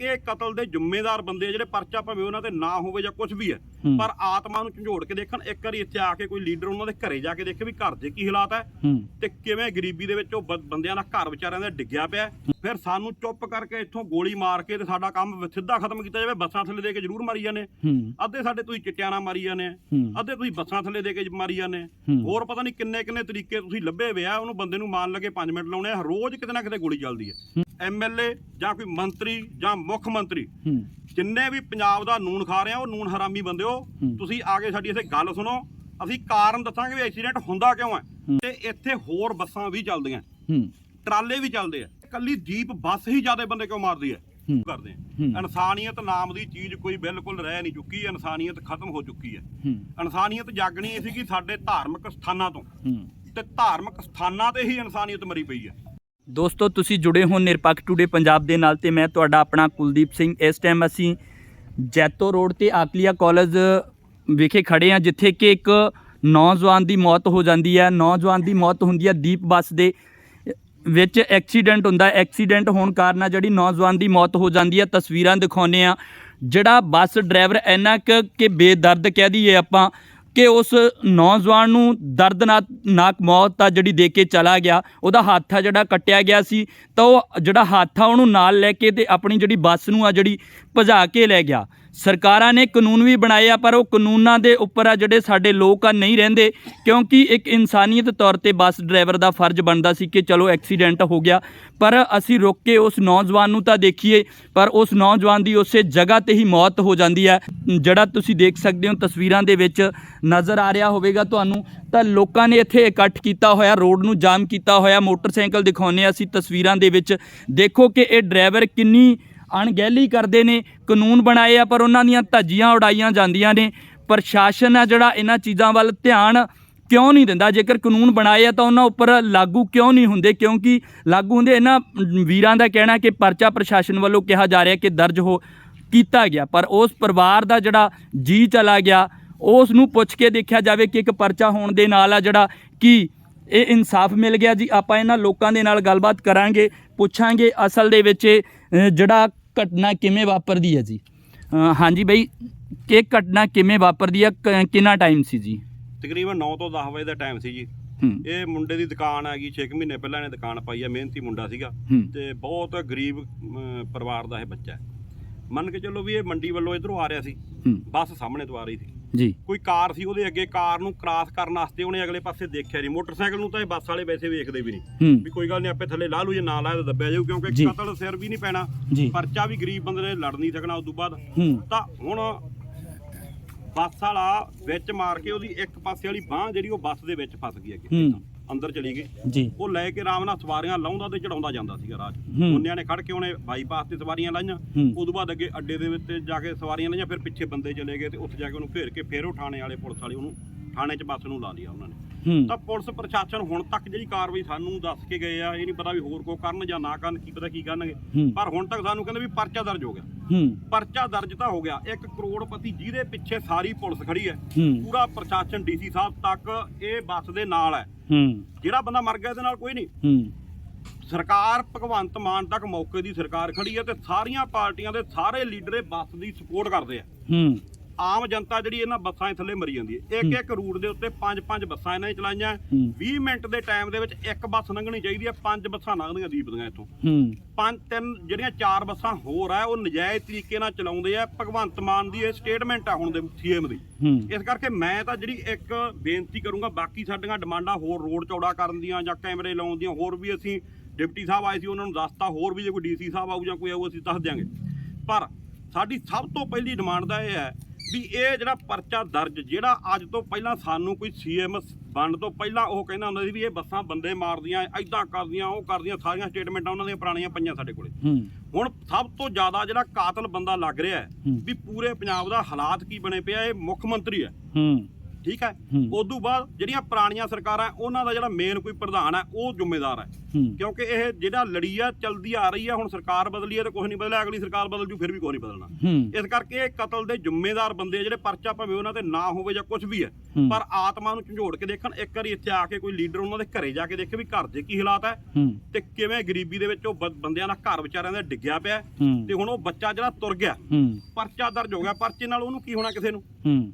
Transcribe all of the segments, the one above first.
ਕਿ ਇਹ ਕਤਲ ਦੇ ਜ਼ਿੰਮੇਦਾਰ ਬੰਦੇ ਆ ਜਿਹੜੇ ਪਰਚਾ ਭਾਵੇਂ ਉਹਨਾਂ ਤੇ ਨਾ ਹੋਵੇ ਜਾਂ ਕੁਝ ਵੀ ਹੈ। ਪਰ ਆਤਮਾ ਨੂੰ ਝੰਜੋੜ ਕੇ ਦੇਖਣ ਇੱਕ ਵਾਰੀ ਇੱਥੇ ਆ ਕੇ ਕੋਈ ਲੀਡਰ ਉਹਨਾਂ ਦੇ ਘਰੇ ਜਾ ਕੇ ਦੇਖੇ ਵੀ ਘਰ ਦੇ ਕੀ ਹਾਲਾਤ ਹੈ ਤੇ ਕਿਵੇਂ ਗਰੀਬੀ ਦੇ ਵਿੱਚ ਉਹ ਬੰਦਿਆਂ ਦਾ ਘਰ ਵਿਚਾਰਿਆਂ ਦਾ ਡਿੱਗਿਆ ਪਿਆ। ਫਿਰ ਸਾਨੂੰ ਚੁੱਪ ਕਰਕੇ ਇੱਥੋਂ ਗੋਲੀ ਮਾਰ ਕੇ ਤੇ ਸਾਡਾ ਕੰਮ ਸਿੱਧਾ ਖਤਮ ਕੀਤਾ ਜਾਵੇ ਬੱਸਾਂ ਥੱਲੇ ਦੇ ਕੇ ਜ਼ਰੂਰ ਮਾਰੀ ਜਾਂਦੇ ਅੱਧੇ ਸਾਡੇ ਤੁਸੀਂ ਚਿੱਟਿਆਂ ਨਾਲ ਮਾਰੀ ਜਾਂਦੇ ਆ ਅੱਧੇ ਤੁਸੀਂ ਬੱਸਾਂ ਥੱਲੇ ਦੇ ਕੇ ਮਾਰੀ ਜਾਂਦੇ ਆ। ਹੋਰ ਪਤਾ ਨਹੀਂ ਕਿੰਨੇ ਕਿੰਨੇ ਤਰੀਕੇ ਤੁਸੀਂ ਲੱਭੇ ਵਿਆ ਉਹਨੂੰ ਬੰਦੇ ਨੂੰ ਮਾਰਨ ਲੱਗੇ 5 ਮਿੰਟ ਲਾਉਣੇ ਆ ਰੋਜ਼ ਕਿਤੇ ਨਾ ਕਿਤੇ ਗੋਲੀ ਚੱਲਦੀ ਹੈ ਐਮਐਲਏ ਜਾਂ ਕੋਈ ਮੰਤਰੀ ਜਾਂ ਮੁੱਖ ਮੰਤਰੀ ਜਿੰਨੇ ਵੀ ਪੰਜਾਬ ਦਾ ਨੂਨ ਖਾ ਰਹੇ ਆ ਉਹ ਨੂਨ ਹਰਾਮੀ ਬੰਦਿਓ ਹੂੰ। ਤੁਸੀਂ ਆ ਕੇ ਸਾਡੀ ਇੱਥੇ ਗੱਲ ਸੁਣੋ। ਅਸੀਂ ਕਾਰਨ ਦੱਸਾਂਗੇ ਵੀ ਐਕਸੀਡੈਂਟ ਹੁੰਦਾ ਕਿਉਂ ਹੈ। ਤੇ ਇੱਥੇ ਹੋਰ ਬੱਸਾਂ ਵੀ ਚੱਲਦੀਆਂ। ਟਰਾਲੇ ਵੀ ਚੱਲਦੇ ਆ। ਕੱਲੀ ਜੀਪ ਬੱਸ ਹੀ ਜ਼ਿਆਦਾ ਬੰਦੇ ਕਿਉਂ ਮਾਰਦੀ ਹੈ। ਕਰਦੇ। ਆ। ਇਨਸਾਨੀਅਤ ਨਾਮ ਦੀ ਚੀਜ਼ ਕੋਈ ਬਿਲਕੁਲ ਰਹਿ ਨਹੀਂ ਚੁੱਕੀ ਇਨਸਾਨੀਅਤ ਖਤਮ ਹੋ ਚੁੱਕੀ ਹੈ। ਇਨਸਾਨੀਅਤ ਜਾਗਣੀ ਸੀ ਕਿ ਸਾਡੇ ਧਾਰਮਿਕ ਸਥਾਨਾਂ ਤੋਂ। ਤੇ ਧਾਰਮਿਕ ਸਥਾਨਾਂ ਤੇ ਹੀ ਇਨਸਾਨੀਅਤ ਮਰੀ ਪਈ ਹੈ। ਦੋਸਤੋ, ਤੁਸੀਂ ਜੁੜੇ ਹੋ ਨਿਰਪੱਖ ਟੂਡੇ ਪੰਜਾਬ ਦੇ ਨਾਲ ਤੇ ਮੈਂ ਤੁਹਾਡਾ ਆਪਣਾ ਕੁਲਦੀਪ ਸਿੰਘ। ਇਸ ਟਾਈਮ ਅਸੀਂ ਜੈਤੋ ਰੋਡ ਤੇ ਆਕਲੀਆ ਕਾਲਜ ਵਿਖੇ ਖੜੇ ਹਾਂ, ਜਿੱਥੇ ਕਿ ਇੱਕ ਨੌਜਵਾਨ ਦੀ ਮੌਤ ਹੋ ਜਾਂਦੀ ਹੈ। ਨੌਜਵਾਨ ਦੀ ਮੌਤ ਹੁੰਦੀ ਹੈ ਦੀਪ ਬੱਸ ਦੇ ਵਿੱਚ। ਐਕਸੀਡੈਂਟ ਹੁੰਦਾ ਐਕਸੀਡੈਂਟ ਹੋਣ ਕਾਰਨ ਜਿਹੜੀ ਨੌਜਵਾਨ ਦੀ ਮੌਤ ਹੋ ਜਾਂਦੀ ਹੈ। ਤਸਵੀਰਾਂ ਦਿਖਾਉਂਦੇ ਆ ਜਿਹੜਾ ਬੱਸ ਡਰਾਈਵਰ, ਇੰਨਾ ਕੁ ਕਿ ਬੇਦਰਦ ਕਹਿ ਦਈਏ ਆਪਾਂ ਕਿ ਉਸ ਨੌਜਵਾਨ ਨੂੰ ਦਰਦਨਾਕ, ਨਾਕ ਮੌਤ ਆ ਜਿਹੜੀ ਦੇ ਕੇ ਚਲਾ ਗਿਆ, ਉਹਦਾ ਹੱਥ ਆ ਜਿਹੜਾ ਕੱਟਿਆ ਗਿਆ ਸੀ, ਤਾਂ ਉਹ ਜਿਹੜਾ ਹੱਥ ਆ ਉਹਨੂੰ ਨਾਲ ਲੈ ਕੇ ਤੇ ਆਪਣੀ ਜਿਹੜੀ ਬੱਸ ਨੂੰ ਆ ਜਿਹੜੀ ਭਜਾ ਕੇ ਲੈ ਗਿਆ। ਸਰਕਾਰਾਂ ਨੇ ਕਾਨੂੰਨ ਵੀ ਬਣਾਏ ਆ, ਪਰ ਉਹ ਕਾਨੂੰਨਾਂ ਦੇ ਉੱਪਰ ਆ ਜਿਹੜੇ ਸਾਡੇ ਲੋਕ ਆ ਨਹੀਂ ਰਹਿੰਦੇ, ਕਿਉਂਕਿ ਇੱਕ ਇਨਸਾਨੀਅਤ ਤੌਰ ਤੇ ਬੱਸ ਡਰਾਈਵਰ ਦਾ ਫਰਜ਼ ਬਣਦਾ ਸੀ ਕਿ ਚਲੋ ਐਕਸੀਡੈਂਟ ਹੋ ਗਿਆ। ਪਰ ਅਸੀਂ ਰੁਕ ਕੇ ਉਸ ਨੌਜਵਾਨ ਨੂੰ ਤਾਂ ਦੇਖੀਏ, ਪਰ ਉਸ ਨੌਜਵਾਨ ਦੀ ਉਸੇ ਜਗ੍ਹਾ ਤੇ ਹੀ ਮੌਤ ਹੋ ਜਾਂਦੀ ਹੈ। ਜਿਹੜਾ ਤੁਸੀਂ ਦੇਖ ਸਕਦੇ ਹੋ ਤਸਵੀਰਾਂ ਦੇ ਵਿੱਚ ਨਜ਼ਰ ਆ ਰਿਹਾ ਹੋਵੇਗਾ ਤੁਹਾਨੂੰ, ਤਾਂ ਲੋਕਾਂ ਨੇ ਇੱਥੇ ਇਕੱਠ ਕੀਤਾ ਹੋਇਆ, ਰੋਡ ਨੂੰ ਜਾਮ ਕੀਤਾ ਹੋਇਆ, ਮੋਟਰਸਾਈਕਲ ਦਿਖਾਉਂਦੇ ਹਾਂ ਅਸੀਂ ਤਸਵੀਰਾਂ ਦੇ ਵਿੱਚ। ਦੇਖੋ ਕਿ ਇਹ ਡਰਾਈਵਰ ਕਿੰਨੀ ਅਣਗਹਿਲੀ ਕਰਦੇ ਨੇ ਕਾਨੂੰਨ ਬਣਾਏ ਆ ਪਰ ਉਹਨਾਂ ਦੀਆਂ ਧੱਜੀਆਂ ਉਡਾਈਆਂ ਜਾਂਦੀਆਂ ਨੇ। ਪ੍ਰਸ਼ਾਸਨ ਆ ਜਿਹੜਾ ਇਹਨਾਂ ਚੀਜ਼ਾਂ ਵੱਲ ਧਿਆਨ ਕਿਉਂ ਨਹੀਂ ਦਿੰਦਾ? ਜੇਕਰ ਕਾਨੂੰਨ ਬਣਾਏ ਆ ਤਾਂ ਉਹਨਾਂ ਉੱਪਰ ਲਾਗੂ ਕਿਉਂ ਨਹੀਂ ਹੁੰਦੇ? ਕਿਉਂਕਿ ਲਾਗੂ ਹੁੰਦੇ ਇਹਨਾਂ ਵੀਰਾਂ ਦਾ ਕਹਿਣਾ ਕਿ ਪਰਚਾ ਪ੍ਰਸ਼ਾਸਨ ਵੱਲੋਂ ਕਿਹਾ ਜਾ ਰਿਹਾ ਕਿ ਦਰਜ ਹੋ ਕੀਤਾ ਗਿਆ। ਪਰ ਉਸ ਪਰਿਵਾਰ ਦਾ ਜਿਹੜਾ ਜੀ ਚਲਾ ਗਿਆ ਉਸ ਨੂੰ ਪੁੱਛ ਕੇ ਦੇਖਿਆ ਜਾਵੇ ਕਿ ਇੱਕ ਪਰਚਾ ਹੋਣ ਦੇ ਨਾਲ ਆ ਜਿਹੜਾ ਕੀ ਇਹ ਇਨਸਾਫ ਮਿਲ ਗਿਆ ਜੀ? ਆਪਾਂ ਇਹਨਾਂ ਲੋਕਾਂ ਦੇ ਨਾਲ ਗੱਲਬਾਤ ਕਰਾਂਗੇ ਪੁੱਛਾਂਗੇ। ਅਸਲ ਦੇ ਵਿੱਚ ਇਹ, ਜਿਹੜਾ ਘਟਨਾ ਕਿਵੇਂ ਵਾਪਰਦੀ ਹੈ ਜੀ? ਹਾਂਜੀ ਬਈ ਕਿ ਘਟਨਾ ਕਿਵੇਂ ਵਾਪਰਦੀ ਹੈ? ਕਿੰਨਾ ਟਾਈਮ ਸੀ ਜੀ? ਤਕਰੀਬਨ 9 ਤੋਂ 10 ਵਜੇ ਦਾ ਟਾਈਮ ਸੀ ਜੀ। ਇਹ ਮੁੰਡੇ ਦੀ ਦੁਕਾਨ ਹੈਗੀ 6 ਮਹੀਨੇ ਪਹਿਲਾਂ ਇਹਨੇ ਦੁਕਾਨ ਪਾਈ ਹੈ ਮਿਹਨਤੀ ਮੁੰਡਾ ਸੀਗਾ। ਤੇ ਬਹੁਤ ਗਰੀਬ ਪਰਿਵਾਰ ਦਾ ਇਹ ਬੱਚਾ ਹੈ। ਮੰਨ ਕੇ ਚੱਲੋ ਵੀ ਇਹ ਮੰਡੀ ਵੱਲੋਂ ਇਧਰੋਂ ਆ ਰਿਹਾ ਸੀ। ਬੱਸ ਸਾਹਮਣੇ ਤੋਂ ਆ ਰਹੀ ਸੀ। ਜੀ। ਕੋਈ ਕਾਰ ਸੀ ਉਹਦੇ ਅੱਗੇ ਕਾਰ ਨੂੰ ਕ੍ਰਾਸ ਕਰਨ ਵਾਸਤੇ ਉਹਨੇ ਅਗਲੇ ਪਾਸੇ ਦੇਖਿਆ ਨਹੀਂ। ਮੋਟਰਸਾਈਕਲ ਨੂੰ ਤਾਂ ਇਹ ਬੱਸ ਵਾਲੇ ਵੈਸੇ ਵੇਖਦੇ ਵੀ ਨਹੀਂ। ਵੀ ਕੋਈ ਗੱਲ ਨਹੀਂ ਆਪੇ ਥੱਲੇ ਲਾ ਲੂ ਜੇ ਨਾ ਲਾਇਆ ਤਾਂ ਦੱਬਿਆ ਜਾਊ ਕਿਉਂਕਿ। ਕਤਲ ਸਿਰ ਵੀ ਨਹੀਂ ਪੈਣਾ। ਪਰਚਾ ਵੀ ਗਰੀਬ ਬੰਦੇ ਨੇ ਲੜ ਨਹੀਂ ਸਕਣਾ ਉਸ ਤੋਂ ਬਾਅਦ ਤਾਂ ਹੁਣ ਬੱਸ ਵਾਲਾ ਵਿੱਚ ਮਾਰ ਕੇ ਉਹਦੀ ਇੱਕ ਪਾਸੇ ਵਾਲੀ ਬਾਹ ਜਿਹੜੀ ਉਹ ਬੱਸ ਦੇ ਵਿੱਚ ਫਸ ਗਈ ਅੱਗੇ। ਅੰਦਰ ਚਲੀ ਗਈ। ਜੀ। ਉਹ ਲੈ ਕੇ ਆਰਾਮ ਨਾਲ ਸਵਾਰੀਆਂ ਲਾਉਂਦਾ ਤੇ ਚੜਾਉਂਦਾ ਜਾਂਦਾ ਸੀਗਾ ਹੂੰ। ਉਹਨਿਆਂ ਨੇ ਖੜ ਕੇ ਉਹਨੇ ਬਾਈਪਾਸ ਤੇ ਸਵਾਰੀਆਂ ਲਾਈਆਂ। ਉਦੋਂ ਬਾਅਦ ਅੱਗੇ ਅੱਡੇ ਦੇ ਵਿੱਚ ਜਾ ਕੇ ਸਵਾਰੀਆਂ ਲਾਈਆਂ ਫਿਰ ਪਿੱਛੇ ਬੰਦੇ ਚਲੇ ਗਏ ਤੇ ਉੱਥੇ ਜਾ ਕੇ ਉਹਨੂੰ ਘੇਰ ਕੇ ਫਿਰ ਉਹ ਥਾਣੇ ਵਾਲੇ ਪੁਲਿਸ ਵਾਲੇ ਉਹਨੂੰ ਥਾਣੇ 'ਚ ਬੱਸ ਨੂੰ ਲਾ ਲਿਆ ਉਹਨਾਂ ਨੇ। ਤਾਂ ਪੁਲਿਸ ਪ੍ਰਸ਼ਾਸਨ ਹੁਣ ਤੱਕ ਜਿਹੜੀ ਕਾਰਵਾਈ ਸਾਨੂੰ ਦੱਸ ਕੇ ਗਏ ਆ ਇਹ ਨਹੀਂ ਪਤਾ ਵੀ ਹੋਰ ਕੋ ਕਰਨ ਜਾਂ ਨਾ ਕਰਨ ਕੀ ਪਤਾ ਕੀ ਕਰਨਗੇ। ਪਰ ਹੁਣ ਤੱਕ ਸਾਨੂੰ ਕਹਿੰਦੇ ਵੀ ਪਰਚਾ ਦਰਜ ਹੋ ਗਿਆ। ਪਰਚਾ ਦਰਜ ਤਾਂ ਹੋ ਗਿਆ। ਇੱਕ ਕਰੋੜਪਤੀ ਜਿਹਦੇ ਪਿੱਛੇ ਸਾਰੀ ਪੁਲਿਸ ਖੜੀ ਹੈ। ਹੂੰ। ਪੂਰਾ ਪ੍ਰਸ਼ਾਸਨ ਡੀਸੀ ਸਾਹਿਬ ਤੱਕ ਇਹ ਬੱਸ ਦੇ ਨਾਲ ਹੈ। ਹੂੰ। ਜਿਹੜਾ ਬੰਦਾ ਮਰ ਗਿਆ ਇਹਦੇ ਨਾਲ ਕੋਈ ਨਹੀਂ। ਹੂੰ। ਸਰਕਾਰ ਭਗਵੰਤ ਮਾਨ ਤੱਕ ਮੌਕੇ ਦੀ ਸਰਕਾਰ ਖੜੀ ਹੈ ਤੇ ਸਾਰੀਆਂ ਪਾਰਟੀਆਂ ਦੇ ਸਾਰੇ ਲੀਡਰ ਇਹ ਬੱਸ ਦੀ ਸਪੋਰਟ ਕਰਦੇ ਆ। ਹੂੰ। ਆਮ ਜਨਤਾ ਜਿਹੜੀ ਇਹਨਾਂ ਬੱਸਾਂ ਥੱਲੇ ਮਰੀ ਜਾਂਦੀ ਹੈ। ਇੱਕ ਇੱਕ ਰੂਟ ਦੇ ਉੱਤੇ ਪੰਜ ਪੰਜ ਬੱਸਾਂ ਇਹਨਾਂ ਨੇ ਚਲਾਈਆਂ। ਹੂੰ। 20 ਮਿੰਟ ਦੇ ਟਾਈਮ ਦੇ ਵਿੱਚ ਇੱਕ ਬੱਸ ਲੰਘਣੀ ਚਾਹੀਦੀ ਹੈ ਪੰਜ ਬੱਸਾਂ ਲੰਘਦੀਆਂ ਦੀਪ ਦੀਆਂ ਇੱਥੋਂ। ਹੂੰ। ਪੰਜ ਤਿੰਨ ਜਿਹੜੀਆਂ ਚਾਰ ਬੱਸਾਂ ਹੋਰ ਆ ਉਹ ਨਜਾਇਜ਼ ਤਰੀਕੇ ਨਾਲ ਚਲਾਉਂਦੇ ਆ। ਭਗਵੰਤ ਮਾਨ ਦੀ ਇਹ ਸਟੇਟਮੈਂਟ ਆ ਹੁਣ ਦੇ ਸੀਐਮ ਦੀ। ਇਸ ਕਰਕੇ ਮੈਂ ਤਾਂ ਜਿਹੜੀ ਇੱਕ ਬੇਨਤੀ ਕਰੂੰਗਾ ਬਾਕੀ ਸਾਡੀਆਂ ਡਿਮਾਂਡਾਂ ਹੋਰ ਰੋਡ ਚੌੜਾ ਕਰਨ ਦੀਆਂ ਜਾਂ ਕੈਮਰੇ ਲਾਉਣ ਦੀਆਂ ਹੋਰ ਵੀ ਅਸੀਂ ਡਿਪਟੀ ਸਾਹਿਬ ਆਏ ਸੀ ਉਹਨਾਂ ਨੂੰ ਦੱਸਤਾ ਹੋਰ ਵੀ ਜੇ ਕੋਈ ਡੀਸੀ ਸਾਹਿਬ ਆਊ ਜਾਂ ਕੋਈ ਆਊ ਅਸੀਂ ਦੱਸ ਦਿਆਂਗੇ। ਪਰ ਸਾਡੀ ਸਭ ਤੋਂ ਪਹਿਲੀ ਡਿਮਾਂਡ ਦਾ ਇਹ ਹੈ ਵੀ ਇਹ ਜਿਹੜਾ ਪਰਚਾ ਦਰਜ ਜਿਹੜਾ ਅੱਜ ਤੋਂ ਪਹਿਲਾਂ ਸਾਨੂੰ ਕੋਈ ਸੀਐਮ ਬਣਨ ਤੋਂ ਪਹਿਲਾਂ ਉਹ ਕਹਿੰਦਾ ਹੁੰਦਾ ਸੀ ਵੀ ਇਹ ਬੱਸਾਂ ਬੰਦੇ ਮਾਰਦੀਆਂ ਐਦਾਂ ਕਰਦੀਆਂ ਉਹ ਕਰਦੀਆਂ ਸਾਰੀਆਂ ਸਟੇਟਮੈਂਟਾਂ ਉਹਨਾਂ ਦੀਆਂ ਪੁਰਾਣੀਆਂ ਪਈਆਂ ਸਾਡੇ ਕੋਲੇ। ਹੁਣ ਸਭ ਤੋਂ ਜ਼ਿਆਦਾ ਜਿਹੜਾ ਕਾਤਲ ਬੰਦਾ ਲੱਗ ਰਿਹਾ। ਵੀ ਪੂਰੇ ਪੰਜਾਬ ਦਾ ਹਾਲਾਤ ਕੀ ਬਣੇ ਪਿਆ ਇਹ ਮੁੱਖ ਮੰਤਰੀ ਹੈ। ਠੀਕ ਹੈ? ਹੂੰ। ਉਦੋਂ ਬਾਅਦ ਜਿਹੜੀਆਂ ਪੁਰਾਣੀਆਂ ਸਰਕਾਰਾਂ ਉਹਨਾਂ ਦਾ ਜਿਹੜਾ ਮੇਨ ਕੋਈ ਪ੍ਰਧਾਨ ਹੈ ਉਹ ਜ਼ਿੰਮੇਦਾਰ ਹੂੰ। ਕਿਉਂਕਿ ਇਹ ਜਿਹੜਾ ਲੜੀ ਆ ਚਲਦੀ ਆ ਰਹੀ ਆ ਹੁਣ ਸਰਕਾਰ ਬਦਲੀ ਆ ਤੇ ਕੁਝ ਨਹੀਂ ਬਦਲਿਆ ਅਗਲੀ ਸਰਕਾਰ ਬਦਲ ਜੂ ਫਿਰ ਵੀ ਕੁਝ ਨਹੀਂ ਬਦਲਣਾ। ਇਸ ਕਰਕੇ ਇਹ ਕਤਲ ਦੇ ਜ਼ਿੰਮੇਦਾਰ ਬੰਦੇ ਜਿਹੜੇ ਪਰਚਾ ਭਾਵੇਂ ਉਹਨਾਂ ਤੇ ਨਾ ਹੋਵੇ ਜਾਂ ਕੁਝ ਵੀ ਹੈ। ਪਰ ਆਤਮਾ ਨੂੰ ਝੰਜੋੜ ਕੇ ਦੇਖਣ ਇੱਕ ਵਾਰੀ ਇੱਥੇ ਆ ਕੇ ਕੋਈ ਲੀਡਰ ਉਹਨਾਂ ਦੇ ਘਰੇ ਜਾ ਕੇ ਦੇਖੇ ਵੀ ਘਰ ਦੇ ਕੀ ਹਾਲਾਤ ਹੈ। ਤੇ ਕਿਵੇਂ ਗਰੀਬੀ ਦੇ ਵਿੱਚ ਉਹ ਬੰਦਿਆਂ ਦਾ ਘਰ ਵਿਚਾਰਿਆਂ ਦਾ ਡਿੱਗਿਆ ਪਿਆ ਤੇ ਹੁਣ ਉਹ ਬੱਚਾ ਜਿਹੜਾ ਤੁਰ ਗਿਆ ਪਰਚਾ ਦਰਜ ਹੋ ਗਿਆ ਪਰਚੇ ਨਾਲ ਉਹਨੂੰ ਕੀ ਹੋਣਾ ਕਿਸੇ ਨੂੰ?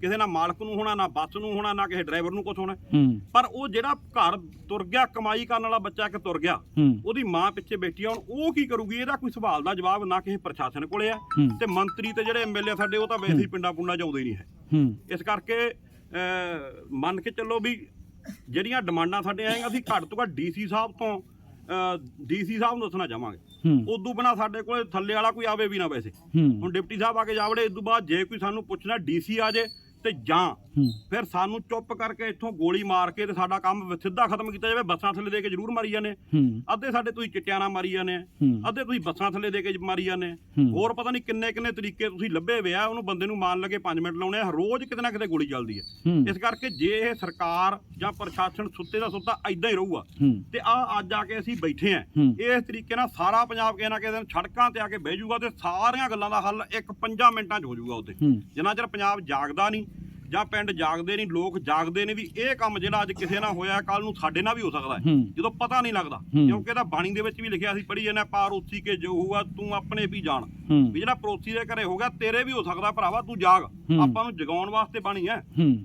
ਕਿਸੇ ਨਾਲ ਮਾਲਕ ਨੂੰ ਹੋਣਾ ਨਾ ਬੱਸ ਨੂੰ ਹੋਣਾ ਨਾ ਕਿਸੇ ਡਰਾਈਵਰ ਨੂੰ ਕੁਝ ਹੋਣਾ। ਪਰ ਉਹ ਜਿਹੜਾ ਘਰ ਤੁਰ ਗਿਆ ਕਮਾਈ ਕਰਨ ਵਾਲਾ ਬੱਚਾ ਕਿ ਤੁਰ ਗਿਆ। ਉਹਦੀ ਮਾਂ ਪਿੱਛੇ ਬੈਠੀ ਆ ਹੁਣ ਉਹ ਕੀ ਕਰੂਗੀ? ਇਹਦਾ ਕੋਈ ਸਵਾਲ ਦਾ ਜਵਾਬ ਨਾ ਕਿਸੇ ਪ੍ਰਸ਼ਾਸਨ ਕੋਲੇ ਆ। ਤੇ ਮੰਤਰੀ ਤੇ ਜਿਹੜੇ ਐਮਐਲਏ ਸਾਡੇ ਉਹ ਤਾਂ ਵੈਸੇ ਹੀ ਪਿੰਡਾਂ ਪੁੰਡਾਂ ਜਾਉਂਦੇ ਨਹੀਂ ਹੈ। ਇਸ ਕਰਕੇ ਮੰਨ ਕੇ ਚੱਲੋ ਵੀ ਜਿਹੜੀਆਂ ਡਿਮਾਂਡਾਂ ਸਾਡੇ ਆਏਗਾ ਅਸੀਂ ਘੱਟ ਤੋਂ ਘੱਟ ਡੀਸੀ ਸਾਹਿਬ ਤੋਂ ਡੀਸੀ ਸਾਹਿਬ ਨੂੰ ਦੱਸਣਾ ਚਾਹਾਂਗੇ। ਉਦੋਂ ਬਿਨਾ ਸਾਡੇ ਕੋਲੇ ਥੱਲੇ ਵਾਲਾ ਕੋਈ ਆਵੇ ਵੀ ਨਾ ਵੈਸੇ। ਹੁਣ ਡਿਪਟੀ ਸਾਹਿਬ ਆ ਕੇ ਜਾਵੜੇ ਇਸ ਤੋਂ ਬਾਅਦ ਜੇ ਕੋਈ ਸਾਨੂੰ ਪੁੱਛਣਾ ਡੀਸੀ ਆ ਜੇ ਤੇ ਜਾਂ ਫਿਰ ਸਾਨੂੰ ਚੁੱਪ ਕਰਕੇ ਇੱਥੋਂ ਗੋਲੀ ਮਾਰ ਕੇ ਤੇ ਸਾਡਾ ਕੰਮ ਸਿੱਧਾ ਖਤਮ ਕੀਤਾ ਜਾਵੇ ਬੱਸਾਂ ਥੱਲੇ ਦੇ ਕੇ ਜ਼ਰੂਰ ਮਾਰੀ ਜਾਂਦੇ। ਅੱਧੇ ਸਾਡੇ ਤੁਸੀਂ ਚਿੱਟਿਆਂ ਨਾਲ ਮਾਰੀ ਜਾਂਦੇ। ਅੱਧੇ ਤੁਸੀਂ ਬੱਸਾਂ ਥੱਲੇ ਦੇ ਕੇ ਮਾਰੀ ਜਾਂਦੇ। ਹੋਰ ਪਤਾ ਨਹੀਂ ਕਿੰਨੇ ਕਿੰਨੇ ਤਰੀਕੇ ਤੁਸੀਂ ਲੱਭੇ ਹੋਏ ਆ ਉਹਨੂੰ ਬੰਦੇ ਨੂੰ ਮਾਰਨ ਲੱਗੇ 5 ਮਿੰਟ ਲਾਉਣੇ ਆ ਰੋਜ਼ ਕਿਤੇ ਨਾ ਕਿਤੇ ਗੋਲੀ ਚੱਲਦੀ ਹੈ। ਇਸ ਕਰਕੇ ਜੇ ਇਹ ਸਰਕਾਰ ਜਾਂ ਪ੍ਰਸ਼ਾਸਨ ਸੁੱਤੇ ਦਾ ਸੁੱਤਾ ਐਦਾਂ ਹੀ ਰਹੂਗਾ। ਤੇ ਆ ਅੱਜ ਆ ਕੇ ਅਸੀਂ ਬੈਠੇ ਆ। ਇਸ ਤਰੀਕੇ ਨਾਲ ਸਾਰਾ ਪੰਜਾਬ ਕਿਸੇ ਨਾ ਕਿਸੇ ਦਿਨ ਸੜਕਾਂ ਤੇ ਆ ਕੇ ਬਹਿ ਜਾਊਗਾ ਤੇ ਸਾਰੀਆਂ ਗੱਲਾਂ ਦਾ ਹੱਲ ਇੱਕ 5 ਮਿੰਟਾਂ 'ਚ ਹੋ ਜਾਊਗਾ ਉੱਥੇ ਹੂੰ। ਜਿੰਨਾ ਚਿਰ ਪੰਜਾਬ ਜਾਗਦਾ ਨਹੀਂ ਜਾਂ ਪਿੰਡ ਜਾਗਦੇ ਨਹੀਂ ਲੋਕ ਜਾਗਦੇ ਨੇ ਵੀ ਇਹ ਕੰਮ ਜਿਹੜਾ ਅੱਜ ਕਿਸੇ ਨਾਲ ਹੋਇਆ ਕੱਲ ਨੂੰ ਸਾਡੇ ਨਾਲ ਵੀ ਹੋ ਸਕਦਾ ਹੈ। ਜਦੋਂ ਪਤਾ ਨਹੀਂ ਲੱਗਦਾ। ਕਿਉਂਕਿ ਇਹਦਾ ਬਾਣੀ ਦੇ ਵਿੱਚ ਵੀ ਲਿਖਿਆ ਸੀ ਪੜ੍ਹੀ ਜਾਂਦਾ ਪਾਰ ਉੱਚੀ ਕੇ ਜੋ ਹੋਊਗਾ ਤੂੰ ਆਪਣੇ ਵੀ ਜਾਣ। ਵੀ ਜਿਹੜਾ ਪੜੋਸੀ ਦੇ ਘਰੇ ਹੋ ਗਿਆ ਤੇਰੇ ਵੀ ਹੋ ਸਕਦਾ ਭਰਾਵਾ ਤੂੰ ਜਾਗ। ਆਪਾਂ ਨੂੰ ਜਗਾਉਣ ਵਾਸਤੇ ਬਾਣੀ ਹੈ।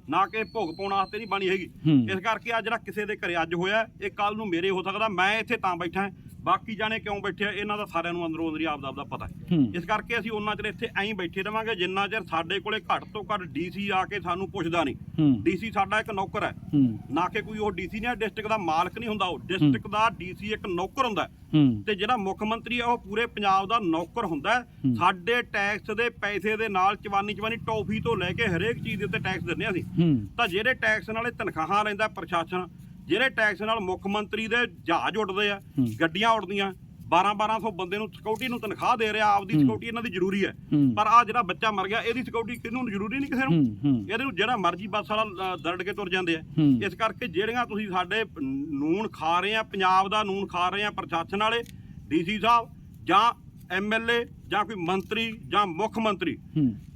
ਨਾ ਕਿ ਭੋਗ ਪਾਉਣ ਵਾਸਤੇ ਨਹੀਂ ਬਾਣੀ ਹੈਗੀ। ਇਸ ਕਰਕੇ ਆ ਜਿਹੜਾ ਕਿਸੇ ਦੇ ਘਰੇ ਅੱਜ ਹੋਇਆ ਇਹ ਕੱਲ ਨੂੰ ਮੇਰੇ ਹੋ ਸਕਦਾ ਮੈਂ ਇੱਥੇ ਤਾਂ ਬੈਠਾ ਬਾਕੀ ਜਾਣੇ ਕਿਉਂ ਬੈਠੇ ਆ? ਇਹਨਾਂ ਦਾ ਸਾਰਿਆਂ ਨੂੰ ਅੰਦਰੋਂ ਅੰਦਰੀ ਆਪਦਾ ਆਪਦਾ ਪਤਾ ਹੈ। ਇਸ ਕਰਕੇ ਅਸੀਂ ਉਹਨਾਂ ਚਿਰ ਇੱਥੇ ਐਂ ਬੈਠੇ ਰਵਾਂਗੇ ਜਿੰਨਾ ਚਿਰ ਸਾਡੇ ਕੋਲੇ ਘੱਟ ਤੋਂ ਘੱਟ ਡੀਸੀ ਆ ਕੇ ਸਾਨੂੰ ਪੁੱਛਦਾ ਨਹੀਂ। ਡੀਸੀ ਸਾਡਾ ਇੱਕ ਨੌਕਰ ਹੈ। ਨਾ ਕਿ ਕੋਈ ਉਹ ਡੀਸੀ ਨਹੀਂ ਡਿਸਟ੍ਰਿਕਟ ਦਾ ਮਾਲਕ ਨਹੀਂ ਹੁੰਦਾ ਉਹ। ਡਿਸਟ੍ਰਿਕਟ ਦਾ ਡੀਸੀ ਇੱਕ ਨੌਕਰ ਹੁੰਦਾ ਤੇ ਜਿਹੜਾ ਮੁੱਖ ਮੰਤਰੀ ਆ ਉਹ ਪੂਰੇ ਪੰਜਾਬ ਦਾ ਨੌਕਰ ਹੁੰਦਾ। ਸਾਡੇ ਟੈਕਸ ਦੇ ਪੈਸੇ ਦੇ ਨਾਲ ਚਵਾਨੀ ਚਵਾਨੀ ਟੌਫੀ ਤੋਂ ਲੈ ਕੇ ਹਰੇਕ ਚੀਜ਼ ਦੇ ਉੱਤੇ ਟੈਕਸ ਦਿੰਦੇ ਹਾਂ ਅਸੀਂ। ਤਾਂ ਜਿਹੜੇ ਟੈਕਸ ਨਾਲੇ ਤਨਖਾਹਾਂ ਲੈਂਦਾ ਪ੍ਰਸ਼ਾਸਨ ਜਿਹੜੇ ਟੈਕਸ ਨਾਲ ਮੁੱਖ ਮੰਤਰੀ ਦੇ ਜਹਾਜ਼ ਉੱਡਦੇ ਆ। ਗੱਡੀਆਂ ਉੱਡਦੀਆਂ 12 1200 ਬੰਦੇ ਨੂੰ ਸਿਕਿਉਰਿਟੀ ਨੂੰ ਤਨਖਾਹ ਦੇ ਰਿਹਾ ਆਪਦੀ। ਸਿਕਿਉਰਿਟੀ ਇਹਨਾਂ ਦੀ ਜ਼ਰੂਰੀ ਹੈ। ਪਰ ਆ ਜਿਹੜਾ ਬੱਚਾ ਮਰ ਗਿਆ ਇਹਦੀ ਸਿਕਿਉਰਿਟੀ ਕਿਹਨੂੰ ਜ਼ਰੂਰੀ ਨਹੀਂ ਕਿਸੇ ਨੂੰ ਇਹਦੇ ਨੂੰ ਜਿਹੜਾ ਮਰਜ਼ੀ ਬੱਸ ਵਾਲਾ ਦਰੜ ਕੇ ਤੁਰ ਜਾਂਦੇ ਆ। ਇਸ ਕਰਕੇ ਜਿਹੜੀਆਂ ਤੁਸੀਂ ਸਾਡੇ ਨੂਨ ਖਾ ਰਹੇ ਆ ਪੰਜਾਬ ਦਾ ਨੂਨ ਖਾ ਰਹੇ ਆ ਪ੍ਰਸ਼ਾਸਨ ਵਾਲੇ ਡੀਸੀ ਸਾਹਿਬ ਜਾਂ ਐਮਐਲਏ ਜਾਂ ਕੋਈ ਮੰਤਰੀ ਜਾਂ ਮੁੱਖ ਮੰਤਰੀ